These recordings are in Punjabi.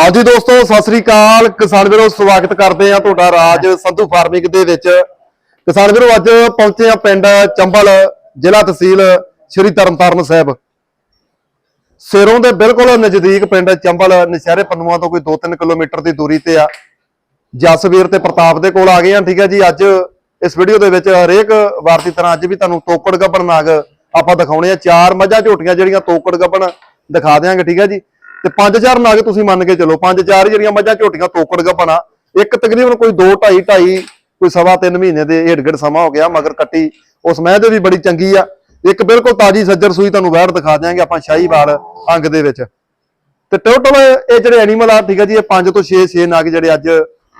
ਹਾਂਜੀ ਦੋਸਤੋ, ਸਤਿ ਸ੍ਰੀ ਅਕਾਲ। ਕਿਸਾਨ ਵੀਰੋ, ਸਵਾਗਤ ਕਰਦੇ ਆ ਤੁਹਾਡਾ ਰਾਜ ਸੰਧੂ ਫਾਰਮਿੰਗ ਦੇ ਵਿੱਚ। ਕਿਸਾਨ ਵੀਰੋ, ਅੱਜ ਪਹੁੰਚੇ ਆ ਪਿੰਡ ਚੰਬਲ, ਜ਼ਿਲ੍ਹਾ ਤਹਿਸੀਲ ਸ਼੍ਰੀ ਤਰਨਤਾਰਨ ਸਾਹਿਬ। ਸਿਰੋਂ ਦੇ ਬਿਲਕੁਲ ਨਜ਼ਦੀਕ ਪਿੰਡ ਚੰਬਲ, ਨਸ਼ਹਿਰੇ ਪੰਨੂਆਂ ਤੋਂ ਕੋਈ 2-3 ਕਿਲੋਮੀਟਰ ਦੀ ਦੂਰੀ ਤੇ ਆ। ਜਸਵੀਰ ਤੇ ਪ੍ਰਤਾਪ ਦੇ ਕੋਲ ਆ ਗਏ ਆ ਠੀਕ ਹੈ ਜੀ। ਅੱਜ ਇਸ ਵੀਡੀਓ ਦੇ ਵਿੱਚ ਹਰੇਕ ਵਾਰ ਦੀ ਤਰ੍ਹਾਂ ਅੱਜ ਵੀ ਤੁਹਾਨੂੰ ਤੋਕੜ ਗੱਬਣ ਨਾਗ ਆਪਾਂ ਦਿਖਾਉਣੇ ਆ। ਚਾਰ ਮੱਝਾਂ ਝੋਟੀਆਂ ਜਿਹੜੀਆਂ ਤੋਕੜ ਗੱਬਣ ਦਿਖਾ ਦਿਆਂਗੇ, ਠੀਕ ਹੈ ਜੀ। ਤੇ ਪੰਜ ਚਾਰ ਨਾਗ ਤੁਸੀਂ ਮੰਨ ਕੇ ਚੱਲੋ, ਪੰਜ ਚਾਰ ਹੀ ਜਿਹੜੀਆਂ ਮੱਝਾਂ ਝੋਟੀਆਂ ਤੋਕੜ ਗੱਬਣ ਇੱਕ ਤਕਰੀਬਨ ਕੋਈ 2 2.5 2.5 ਕੋਈ ਸਵਾ 3 ਮਹੀਨੇ ਦੇ ਢੇਡ ਗੜ ਸਮਾਂ ਹੋ ਗਿਆ, ਮਗਰ ਕੱਟੀ, ਉਸ ਮਹਿ ਦੇ ਵੀ ਬੜੀ ਚੰਗੀ ਆ। ਇੱਕ ਬਿਲਕੁਲ ਤਾਜੀ ਸੱਜਰ ਸੂਈ ਤੁਹਾਨੂੰ ਵੈੜ ਦਿਖਾ ਦਿਆਂਗੇ ਆਪਾਂ ਸ਼ਾਹੀਵਾਲ ਅੰਗ ਦੇ ਵਿੱਚ। ਤੇ ਟੋਟਲ ਇਹ ਜਿਹੜੇ ਐਨੀਮਲ ਆ, ਠੀਕ ਆ ਜੀ, ਇਹ 5 ਤੋਂ 6 6 ਨਾਗ ਜਿਹੜੇ ਅੱਜ